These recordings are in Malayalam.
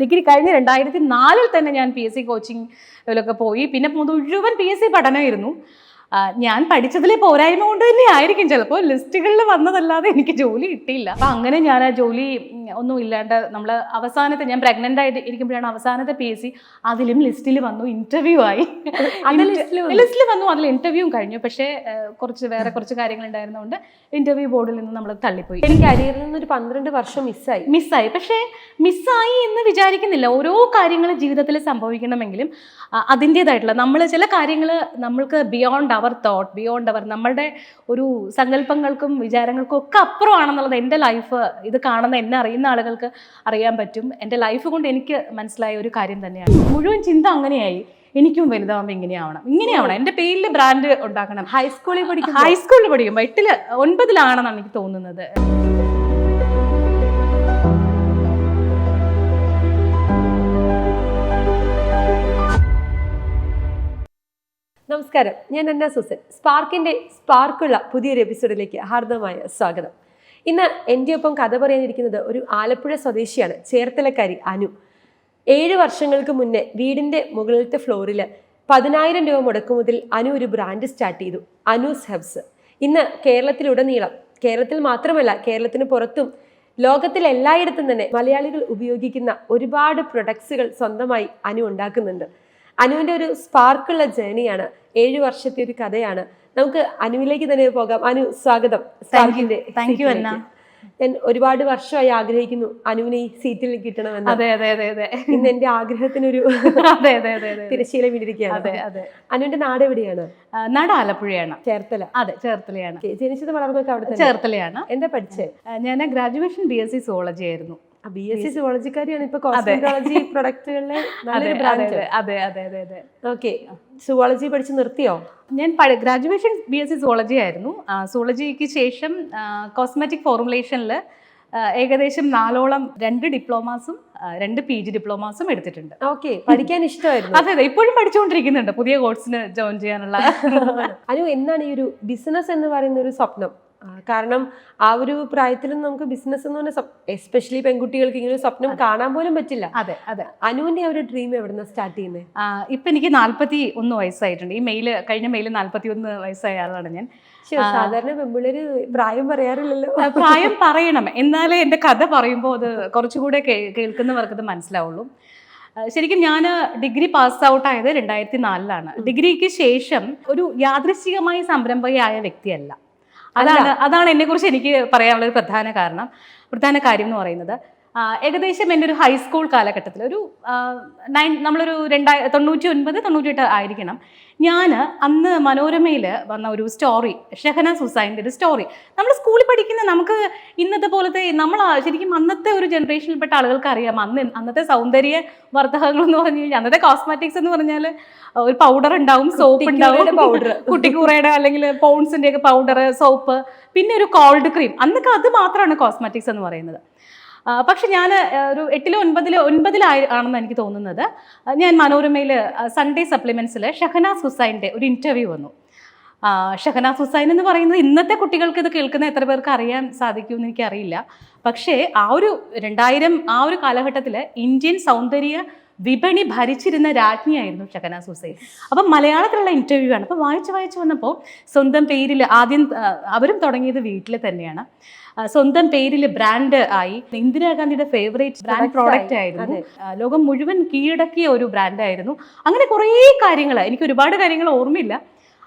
ഡിഗ്രി കഴിഞ്ഞ് രണ്ടായിരത്തി നാലിൽ തന്നെ ഞാൻ പി എസ് സി കോച്ചിങ്ങിലൊക്കെ പോയി. പിന്നെ മുഴുവൻ പി എസ് സി പഠനമായിരുന്നു. ഞാൻ പഠിച്ചതിലെ പോരായ്മ കൊണ്ട് തന്നെ ആയിരിക്കും ചിലപ്പോൾ ലിസ്റ്റുകളിൽ വന്നതല്ലാതെ എനിക്ക് ജോലി കിട്ടിയില്ല. അപ്പം അങ്ങനെ ഞാൻ ആ ജോലി ഒന്നും ഇല്ലാണ്ട് നമ്മൾ അവസാനത്തെ ഞാൻ പ്രഗ്നന്റ് ആയിട്ട് ഇരിക്കുമ്പോഴാണ് അവസാനത്തെ പി എസ് സി അതിലും ലിസ്റ്റിൽ വന്നു ഇന്റർവ്യൂ ആയി. ലിസ്റ്റിൽ വന്നു. അതിൽ ഇന്റർവ്യൂവും കഴിഞ്ഞു. പക്ഷേ കുറച്ച് വേറെ കുറച്ച് കാര്യങ്ങൾ ഉണ്ടായിരുന്നതുകൊണ്ട് ഇന്റർവ്യൂ ബോർഡിൽ നിന്ന് നമ്മൾ തള്ളിപ്പോയി. എനിക്ക് കരിയറിൽ നിന്ന് ഒരു പന്ത്രണ്ട് വർഷം മിസ്സായി മിസ്സായി പക്ഷേ മിസ്സായി എന്ന് വിചാരിക്കുന്നില്ല. ഓരോ കാര്യങ്ങൾ ജീവിതത്തിൽ സംഭവിക്കണമെങ്കിലും അതിന്റേതായിട്ടുള്ള നമ്മൾ ചില കാര്യങ്ങൾ നമ്മൾക്ക് beyond our thought beyond our നമ്മളുടെ ഒരു സങ്കല്പങ്ങൾക്കും വിചാരങ്ങൾക്കും ഒക്കെ അപ്പുറമാണെന്നുള്ളത് എന്റെ ലൈഫ് ഇത് കാണുന്ന എന്നെ അറിയുന്ന ആളുകൾക്ക് അറിയാൻ പറ്റും. എന്റെ ലൈഫ് കൊണ്ട് എനിക്ക് മനസ്സിലായ ഒരു കാര്യം തന്നെയാണ്. മുഴുവൻ ചിന്ത അങ്ങനെയായി. എനിക്കും വലുതാവുമ്പോൾ ഇങ്ങനെയാവണം. ഇങ്ങനെയാവണം. എന്റെ പേരിൽ ബ്രാൻഡ് ഉണ്ടാക്കണം. ഹൈസ്കൂളിൽ പഠിക്കും ഹൈസ്കൂളിൽ പഠിക്കുമ്പോൾ എട്ടിൽ ഒൻപതിലാണെന്നാണ് എനിക്ക് തോന്നുന്നത്. നമസ്കാരം. ഞാൻ അന്ന സുസൻ. സ്പാർക്കിന്റെ സ്പാർക്കുള്ള പുതിയൊരു എപ്പിസോഡിലേക്ക് ഹാർദമായ സ്വാഗതം. ഇന്ന് എന്റെ ഒപ്പം കഥ പറയാനിരിക്കുന്നത് ഒരു ആലപ്പുഴ സ്വദേശിയാണ് ചേർത്തലക്കാരി അനു. ഏഴ് വർഷങ്ങൾക്ക് മുന്നേ വീടിന്റെ മുകളിലത്തെ ഫ്ലോറിൽ പതിനായിരം രൂപ മുടക്കുമുതൽ അനു ഒരു ബ്രാൻഡ് സ്റ്റാർട്ട് ചെയ്തു അനുസ് ഹെബ്സ്. ഇന്ന് കേരളത്തിലുടനീളം കേരളത്തിൽ മാത്രമല്ല കേരളത്തിന് പുറത്തും ലോകത്തിൽ എല്ലായിടത്തും തന്നെ മലയാളികൾ ഉപയോഗിക്കുന്ന ഒരുപാട് പ്രൊഡക്ട്സുകൾ സ്വന്തമായി അനു ഉണ്ടാക്കുന്നുണ്ട്. അനുവിന്റെ ഒരു സ്പാർക്കുള്ള ജേണിയാണ്. ഏഴു വർഷത്തെ ഒരു കഥയാണ്. നമുക്ക് അനുവിലേക്ക് തന്നെ പോകാം. അനു സ്വാഗതം. സ്പാർക്കിന്റെ താങ്ക് യു അന്ന ഞാൻ ഒരുപാട് വർഷമായി ആഗ്രഹിക്കുന്നു അനുവിനെ ഈ സീറ്റിൽ കിട്ടണമെന്ന്. അതെ അതെ അതെ അതെ. ഇന്ന് എന്റെ ആഗ്രഹത്തിനൊരു അതെ അതെ അതെ തിരശ്ശീല വീണിരിക്കുകയാണ്. അതെ അതെ. അനുവിന്റെ നാട് എവിടെയാണ്? നാട് ആലപ്പുഴയാണ്. ചേർത്തല. അതെ ചേർത്തലയാണ്. ജനിച്ചത് വളർന്നൊക്കെ അവിടെ ചേർത്തലയാണ്. എന്താ പഠിച്ചേ? ഞാൻ graduation B S C zoology ആയിരുന്നു ബി എസ് സി സുവോളജിക്കാരിയാണ് ഇപ്പൊ കോസ്മെറ്റോളജി പ്രൊഡക്റ്റുകളിലെ നല്ലൊരു ബ്രാൻഡ് അതെ അതെ അതെ അതെ ഓക്കെ സുവോളജി പഠിച്ച് നിർത്തിയോ? ഞാൻ graduation B S C zoology ആയിരുന്നു. സുവോളജിക്ക് ശേഷം കോസ്മെറ്റിക് ഫോർമുലേഷനിൽ ഏകദേശം നാലോളം രണ്ട് ഡിപ്ലോമാസും രണ്ട് പി ജി ഡിപ്ലോമാസും എടുത്തിട്ടുണ്ട്. ഓക്കെ പഠിക്കാൻ ഇഷ്ടമായിരുന്നു. അതെ അതെ. ഇപ്പോഴും പഠിച്ചുകൊണ്ടിരിക്കുന്നുണ്ട് പുതിയ കോഴ്സിന് ജോയിൻ ചെയ്യാനുള്ള അനു എന്നാണ് ഈ ഒരു ബിസിനസ് എന്ന് പറയുന്ന ഒരു സ്വപ്നം? കാരണം ആ ഒരു പ്രായത്തിലും നമുക്ക് ബിസിനസ് എന്ന് പറഞ്ഞാൽ എസ്പെഷ്യലി പെൺകുട്ടികൾക്ക് ഇങ്ങനെ സ്വപ്നം കാണാൻ പോലും പറ്റില്ല. അതെ അതെ. അനുവിന്റെ ആ ഒരു ഡ്രീം എവിടുന്ന സ്റ്റാർട്ട് ചെയ്യുന്നത് ഇപ്പൊ എനിക്ക് നാല്പത്തി ഒന്ന് വയസ്സായിട്ടുണ്ട്. ഈ മെയിൽ കഴിഞ്ഞ മെയിൽ നാല്പത്തി ഒന്ന് വയസ്സായ ആളാണ് ഞാൻ. സാധാരണ പെൺപിള്ളേര് പ്രായം പറയാറില്ലല്ലോ. പ്രായം പറയണം. എന്നാലേ എന്റെ കഥ പറയുമ്പോൾ അത് കുറച്ചുകൂടെ കേൾക്കുന്നവർക്ക് അത് മനസ്സിലാവുള്ളൂ. ശരിക്കും ഞാൻ ഡിഗ്രി പാസ് ഔട്ട് ആയത് രണ്ടായിരത്തി നാലിലാണ് ഡിഗ്രിക്ക് ശേഷം ഒരു യാദൃശ്ചികമായി സംരംഭകയായ വ്യക്തിയല്ല. അതാണ് അതാണ് എന്നെ കുറിച്ച് എനിക്ക് പറയാനുള്ള ഒരു പ്രധാന കാരണം പ്രധാന കാര്യം എന്ന് പറയുന്നത്. ഏകദേശം എന്റെ ഒരു ഹൈസ്കൂൾ കാലഘട്ടത്തിൽ ഒരു നയൻ നമ്മളൊരു രണ്ടായി തൊണ്ണൂറ്റി ഒൻപത് തൊണ്ണൂറ്റിയെട്ട് ആയിരിക്കണം. ഞാൻ അന്ന് മനോരമയിൽ വന്ന ഒരു സ്റ്റോറി ഷെഹന സുസൈന്റെ ഒരു സ്റ്റോറി നമ്മൾ സ്കൂളിൽ പഠിക്കുന്ന നമുക്ക് ഇന്നത്തെ പോലത്തെ നമ്മൾ ശരിക്കും അന്നത്തെ ഒരു ജനറേഷനിൽപ്പെട്ട ആളുകൾക്ക് അറിയാം. അന്ന് അന്നത്തെ സൗന്ദര്യ വർദ്ധകങ്ങൾ എന്ന് പറഞ്ഞു കഴിഞ്ഞാൽ അന്നത്തെ കോസ്മെറ്റിക്സ് എന്ന് പറഞ്ഞാൽ ഒരു പൗഡർ ഉണ്ടാവും സോപ്പ് ഉണ്ടാവും. പൗഡർ. കുട്ടിക്കൂറയുടെ അല്ലെങ്കിൽ പോൺസിന്റെയൊക്കെ ഒക്കെ പൗഡർ സോപ്പ് പിന്നെ ഒരു കോൾഡ് ക്രീം അന്നൊക്കെ അത് മാത്രമാണ് കോസ്മെറ്റിക്സ് എന്ന് പറയുന്നത്. പക്ഷെ ഞാൻ ഒരു എട്ടിലോ ഒൻപതിലോ ഒൻപതിലായി ആണെന്ന് എനിക്ക് തോന്നുന്നത്. ഞാൻ മനോരമയിൽ സൺഡേ സപ്ലിമെൻസിൽ ഷഹനാസ് ഹുസൈന്റെ ഒരു ഇന്റർവ്യൂ വന്നു. ഷഹനാസ് ഹുസൈൻ എന്ന് പറയുന്നത് ഇന്നത്തെ കുട്ടികൾക്ക് ഇത് കേൾക്കുന്ന എത്ര പേർക്ക് അറിയാൻ സാധിക്കുമെന്ന് എനിക്കറിയില്ല. പക്ഷേ ആ ഒരു രണ്ടായിരം ആ ഒരു കാലഘട്ടത്തിൽ ഇന്ത്യൻ സൗന്ദര്യ വിപണി ഭരിച്ചിരുന്ന രാജ്ഞിയായിരുന്നു ഷഹനാസ് ഹുസൈൻ. അപ്പം മലയാളത്തിലുള്ള ഇന്റർവ്യൂ ആണ്. അപ്പോൾ വായിച്ച് വായിച്ച് വന്നപ്പോൾ സ്വന്തം പേരിൽ ആദ്യം അവരും തുടങ്ങിയത് വീട്ടിൽ തന്നെയാണ്. സ്വന്തം പേരിൽ ബ്രാൻഡ് ആയി. ഇന്ദിരാഗാന്ധിയുടെ ഫേവറേറ്റ് ബ്രാൻഡ് പ്രോഡക്റ്റ് ആയിരുന്നു. ലോകം മുഴുവൻ കീഴടക്കിയ ഒരു ബ്രാൻഡായിരുന്നു അങ്ങനെ കുറേ കാര്യങ്ങൾ എനിക്ക് ഒരുപാട് കാര്യങ്ങൾ ഓർമ്മയില്ല.